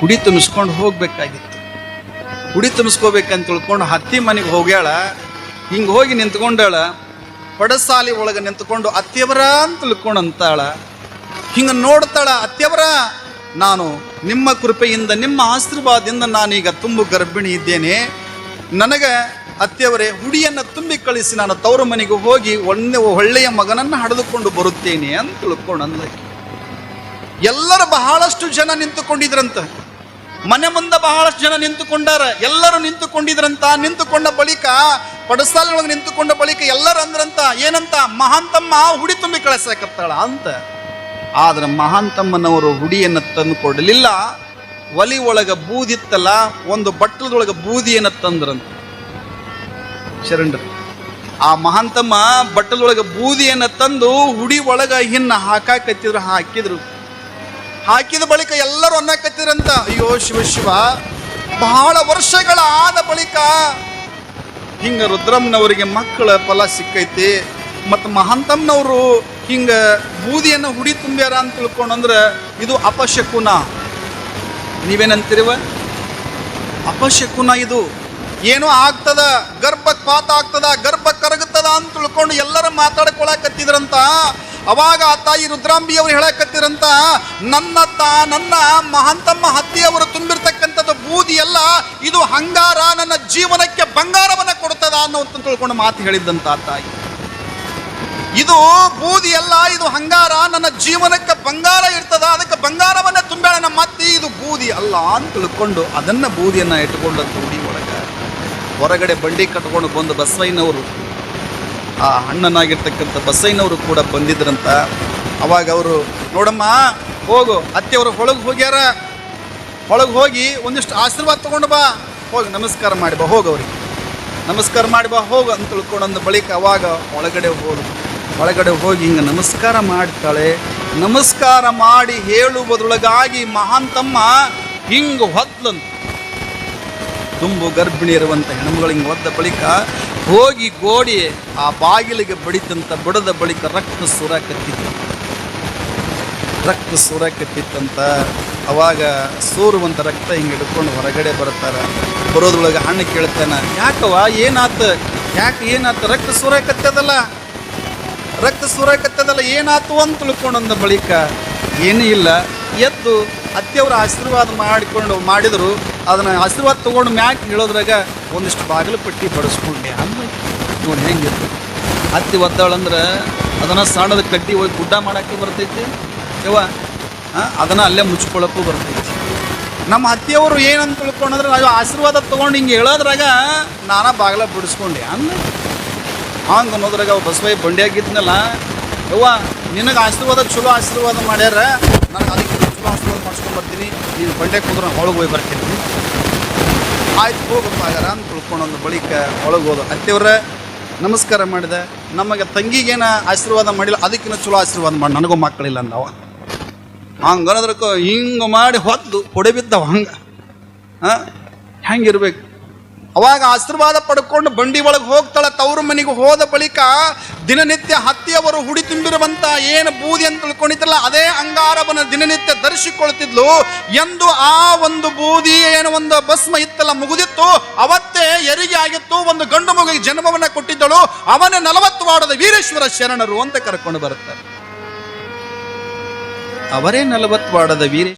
ಹುಡಿ ತುಂಬಿಸ್ಕೊಂಡು ಹೋಗ್ಬೇಕಾಗಿತ್ತು. ಹುಡಿ ತುಂಬಿಸ್ಕೋಬೇಕಂತ ತಿಳ್ಕೊಂಡು ಹತ್ತಿ ಮನೆಗೆ ಹೋಗ್ಯಾಳ, ಹಿಂಗೆ ಹೋಗಿ ನಿಂತ್ಕೊಂಡಾಳ ಪಡಸಾಲಿ ಒಳಗೆ ನಿಂತ್ಕೊಂಡು ಅತ್ಯವರ ಅಂತ ಅಂತಾಳ ಹಿಂಗೆ ನೋಡ್ತಾಳ ಅತ್ಯವರ ನಾನು ನಿಮ್ಮ ಕೃಪೆಯಿಂದ, ನಿಮ್ಮ ಆಶೀರ್ವಾದದಿಂದ ನಾನೀಗ ತುಂಬು ಗರ್ಭಿಣಿ ಇದ್ದೇನೆ. ನನಗೆ ಅತ್ತೆಯವರೇ, ಹುಡಿಯನ್ನು ತುಂಬಿ ಕಳಿಸಿ, ನಾನು ತವರು ಮನೆಗೆ ಹೋಗಿ ಒಳ್ಳೆ ಒಳ್ಳೆಯ ಮಗನನ್ನು ಹಡೆದುಕೊಂಡು ಬರುತ್ತೇನೆ ಅಂತ ತಿಳ್ಕೊಂಡು ಅಂದ ಎಲ್ಲರೂ ಬಹಳಷ್ಟು ಜನ ನಿಂತುಕೊಂಡಿದ್ರಂತ. ಮನೆ ಮುಂದೆ ಬಹಳಷ್ಟು ಜನ ನಿಂತುಕೊಂಡಾರ. ಎಲ್ಲರೂ ನಿಂತುಕೊಂಡಿದ್ರಂತ. ನಿಂತುಕೊಂಡ ಬಳಿಕ ಪಡಸಾಲೊಳಗೆ ನಿಂತುಕೊಂಡ ಬಳಿಕ ಎಲ್ಲರೂ ಅಂದ್ರಂತ, ಏನಂತ? ಮಹಾಂತಮ್ಮ ಹುಡಿ ತುಂಬಿ ಕಳಿಸಕತ್ತಾಳ? ಅಂತ. ಆದ್ರೆ ಮಹಾಂತಮ್ಮನವರು ಹುಡಿಯನ್ನು ತಂದು ಕೊಡಲಿಲ್ಲ. ಒಲಿ ಒಳಗ ಬೂದಿತ್ತಲ್ಲ, ಒಂದು ಬಟ್ಟಲದೊಳಗೆ ಬೂದಿಯನ್ನು ತಂದ್ರಂತ. ಶರಣರು, ಆ ಮಹಾಂತಮ್ಮ ಬಟ್ಟಲೊಳಗೆ ಬೂದಿಯನ್ನು ತಂದು ಹುಡಿ ಒಳಗ ಹಿನ್ನ ಹಾಕಾಕತ್ತಿದ್ರು, ಹಾಕಿದ್ರು. ಹಾಕಿದ ಬಳಿಕ ಎಲ್ಲರೂ ಅನ್ನಕತ್ತಿದ್ರಂತ. ಅಯ್ಯೋ ಶಿವ ಶಿವ, ಬಹಳ ವರ್ಷಗಳ ಆದ ಬಳಿಕ ಹಿಂಗ ರುದ್ರಮ್ಮನವರಿಗೆ ಮಕ್ಕಳ ಫಲ ಸಿಕ್ಕೈತಿ, ಮತ್ತು ಮಹಾಂತಮ್ಮನವರು ಹಿಂಗ ಬೂದಿಯನ್ನು ಹುಡಿ ತುಂಬ್ಯಾರ ಅಂತ ತಿಳ್ಕೊಂಡಂದ್ರೆ ಇದು ಅಪಶಕುನ ನೀವೇನಂತೀರಿವ? ಅಪಶಕುನ ಇದು. ಏನೋ ಆಗ್ತದ, ಗರ್ಭಪಾತ ಆಗ್ತದ, ಗರ್ಭ ಕರಗುತ್ತದ ಅಂತ ತಿಳ್ಕೊಂಡು ಎಲ್ಲರೂ ಮಾತಾಡ್ಕೊಳಕತ್ತಿದ್ರಂತ. ಅವಾಗ ಆ ತಾಯಿ ರುದ್ರಾಂಬಿಯವರು ಹೇಳಕತ್ತಿರಂತ, ನನ್ನ ತಾ, ನನ್ನ ಮಹಾಂತಮ್ಮ ಹತ್ತಿಯವರು ತುಂಬಿರ್ತಕ್ಕಂಥದ್ದು ಬೂದಿ ಎಲ್ಲ ಇದು ಹಂಗಾರ ನನ್ನ ಜೀವನಕ್ಕೆ ಬಂಗಾರವನ್ನು ಕೊಡ್ತದ ಅನ್ನೋಂತ ತಿಳ್ಕೊಂಡು ಮಾತು ಹೇಳಿದ್ದಂತ ತಾಯಿ. ಇದು ಬೂದಿ ಅಲ್ಲ, ಇದು ಹಂಗಾರ ನನ್ನ ಜೀವನಕ್ಕೆ ಬಂಗಾರ ಇರ್ತದ, ಅದಕ್ಕೆ ಬಂಗಾರವನ್ನ ತುಂಬ್ಯಾಳ ನಮ್ಮ ಅತ್ತಿ, ಇದು ಬೂದಿ ಅಲ್ಲ ಅಂತ ತಿಳ್ಕೊಂಡು ಅದನ್ನ ಬೂದಿಯನ್ನ ಇಟ್ಕೊಂಡಂತ ಹುಡಿ ಒಳಗ, ಹೊರಗಡೆ ಬಂಡಿ ಕಟ್ಕೊಂಡು ಬಂದು ಬಸವಯ್ಯನವರು ಆ ಅಣ್ಣನಾಗಿರ್ತಕ್ಕಂಥ ಬಸಯ್ಯನವರು ಕೂಡ ಬಂದಿದ್ರಂತ. ಅವಾಗ ಅವರು, ನೋಡಮ್ಮ, ಹೋಗು, ಅತ್ತೆಯವರು ಒಳಗೆ ಹೋಗ್ಯಾರ. ಒಳಗೆ ಹೋಗಿ ಒಂದಿಷ್ಟು ಆಶೀರ್ವಾದ ತೊಗೊಂಡು ಬಾ. ಹೋಗಿ, ನಮಸ್ಕಾರ ಮಾಡಿ ಬಾ, ಹೋಗು ಅವ್ರಿಗೆ. ನಮಸ್ಕಾರ ಮಾಡಿ ಬಾ, ಹೋಗು ಅಂತ ತಿಳ್ಕೊಂಡಂದ ಬಳಿಕ ಅವಾಗ ಒಳಗಡೆ ಹೋಗು ಒಳಗಡೆ ಹೋಗಿ ಹಿಂಗೆ ನಮಸ್ಕಾರ ಮಾಡ್ತಾಳೆ. ನಮಸ್ಕಾರ ಮಾಡಿ ಹೇಳುವುದರೊಳಗಾಗಿ ಮಹಾಂತಮ್ಮ ಹಿಂಗೆ ಹೊದ್ಲಂತ. ತುಂಬು ಗರ್ಭಿಣಿ ಇರುವಂಥ ಹೆಣ್ಮಗಳು ಹಿಂಗೆ ಒದ್ದ ಬಳಿಕ ಹೋಗಿ ಗೋಡಿ ಆ ಬಾಗಿಲಿಗೆ ಬಡಿತಂತ ಬಡದ ಬಳಿಕ ರಕ್ತ ಸುರಾಕತ್ತಿತ್ತು ರಕ್ತ ಸುರಾಕತ್ತಿತ್ತಂತ ಅವಾಗ ಸೂರುವಂತ ರಕ್ತ ಹಿಂಗೆ ಹಿಡ್ಕೊಂಡು ಹೊರಗಡೆ ಬರ್ತಾರೆ. ಬರೋದ್ರೊಳಗೆ ಹಣ್ಣು ಕೇಳ್ತಾನ ಯಾಕವ ಏನಾತ? ಯಾಕೆ ಏನಾತ? ರಕ್ತ ಸುರಾಕತ್ತದಲ್ಲ ರಕ್ತ ಸುರಾಕತ್ತದಲ್ಲ ಏನಾತು ಅಂತ ತಿಳ್ಕೊಂಡಂದ ಬಳಿಕ, ಏನೂ ಇಲ್ಲ, ಎದ್ದು ಅತ್ತೆಯವರ ಆಶೀರ್ವಾದ ಮಾಡಿಕೊಂಡು ಮಾಡಿದ್ರು. ಅದನ್ನ ಆಶೀರ್ವಾದ ತಗೊಂಡು ಮ್ಯಾಕ್ ಹೇಳೋದ್ರಾಗ ಒಂದಿಷ್ಟು ಬಾಗಿಲು ಪಟ್ಟಿ ಬಡಿಸ್ಕೊಂಡೆ. ಅಂದ್ರೆ ನೋಡಿ ಹೆಂಗಿತ್ತು ಹತ್ತಿ ಒದ್ದಾಳಂದ್ರೆ ಅದನ್ನು ಸಣ್ಣದ ಕಟ್ಟಿ ಹೋಗಿ ಗುಡ್ಡ ಮಾಡಕ್ಕೆ ಬರ್ತೈತಿ, ಯವ್ವ? ಅದನ್ನು ಅಲ್ಲೇ ಮುಚ್ಕೊಳ್ಳೋಕ್ಕೂ ಬರ್ತೈತಿ. ನಮ್ಮ ಅತ್ತೆಯವರು ಏನಂತ ತಿಳ್ಕೊಂಡ್ರೆ ನಾವು ಆಶೀರ್ವಾದ ತೊಗೊಂಡು ಹಿಂಗೆ ಹೇಳೋದ್ರಾಗ ನಾನಾ ಬಾಗಿಲ ಬಿಡಿಸ್ಕೊಂಡೆ. ಅಂದ ಹಂಗೆ ಅನ್ನೋದ್ರಾಗ ಅವ ಬಸವಯ್ಯ ಬಂಡಿಯಾಗಿದ್ನಲ್ಲ ಯವ್ವ, ನಿನಗೆ ಆಶೀರ್ವಾದ, ಚಲೋ ಆಶೀರ್ವಾದ ಮಾಡ್ಯಾರ, ನನಗೆ ಅದಕ್ಕೆ ಆಶೀರ್ವಾದ ಮಾಡ್ಸ್ಕೊಂಡ್ ಬರ್ತೀನಿ. ನೀನು ಬಂಡೆ ಕೂದ್ರೆ ಒಳಗೆ ಹೋಗಿ ಬರ್ತೀನಿ. ಆಯ್ತು ಹೋಗಪ್ಪ ಅಂತ ತಿಳ್ಕೊಂಡೊಂದು ಬಳಿಕ ಒಳಗೆ ಹೋದ. ಅತ್ತೆಯವ್ರ, ನಮಸ್ಕಾರ ಮಾಡಿದೆ. ನಮಗೆ ತಂಗಿಗೇನ ಆಶೀರ್ವಾದ ಮಾಡಿಲ್ಲ ಅದಕ್ಕಿಂತ ಚಲೋ ಆಶೀರ್ವಾದ ಮಾಡಿ. ನನಗೂ ಮಕ್ಕಳಿಲ್ಲ ಅಂದವ. ಹಂಗೆ ಅನ್ನೋದ್ರಕ್ಕ ಹಿಂಗೆ ಮಾಡಿ ಹೊದ್ದು, ಹೊಡೆ ಬಿದ್ದವ ಹಂಗೆ. ಹಾಂ? ಹೆಂಗಿರ್ಬೇಕು? ಅವಾಗ ಆಶೀರ್ವಾದ ಪಡ್ಕೊಂಡು ಬಂಡಿ ಒಳಗೆ ಹೋಗ್ತಾಳೆ ತವ್ರ ಮನೆಗೆ ಹೋದ ಬಳಿಕ ದಿನನಿತ್ಯ ಹತ್ತಿಯವರು ಹುಡಿ ತುಂಬಿರುವಂತ ಏನು ಬೂದಿ ಅಂತ ತಿಳ್ಕೊಂಡಿತ್ತಲ್ಲ ಅದೇ ಅಂಗಾರವನ್ನು ದಿನನಿತ್ಯ ಧರಿಸಿಕೊಳ್ತಿದ್ಲು. ಎಂದು ಆ ಒಂದು ಬೂದಿ ಏನು ಒಂದು ಭಸ್ಮ ಇತ್ತಲ್ಲ, ಮುಗಿದಿತ್ತು. ಅವತ್ತೇ ಎರಿಗೆ ಆಗಿತ್ತು, ಒಂದು ಗಂಡು ಮಗುಗೆ ಜನ್ಮವನ್ನ ಕೊಟ್ಟಿದ್ದಳು. ಅವನೇ ನಲವತ್ತು ವಾಡದ ವೀರೇಶ್ವರ ಶರಣರು ಅಂತ ಕರ್ಕೊಂಡು ಬರುತ್ತಾರೆ. ಅವರೇ ನಲವತ್ತು ವಾಡದ ವೀರೇಶ್ವರ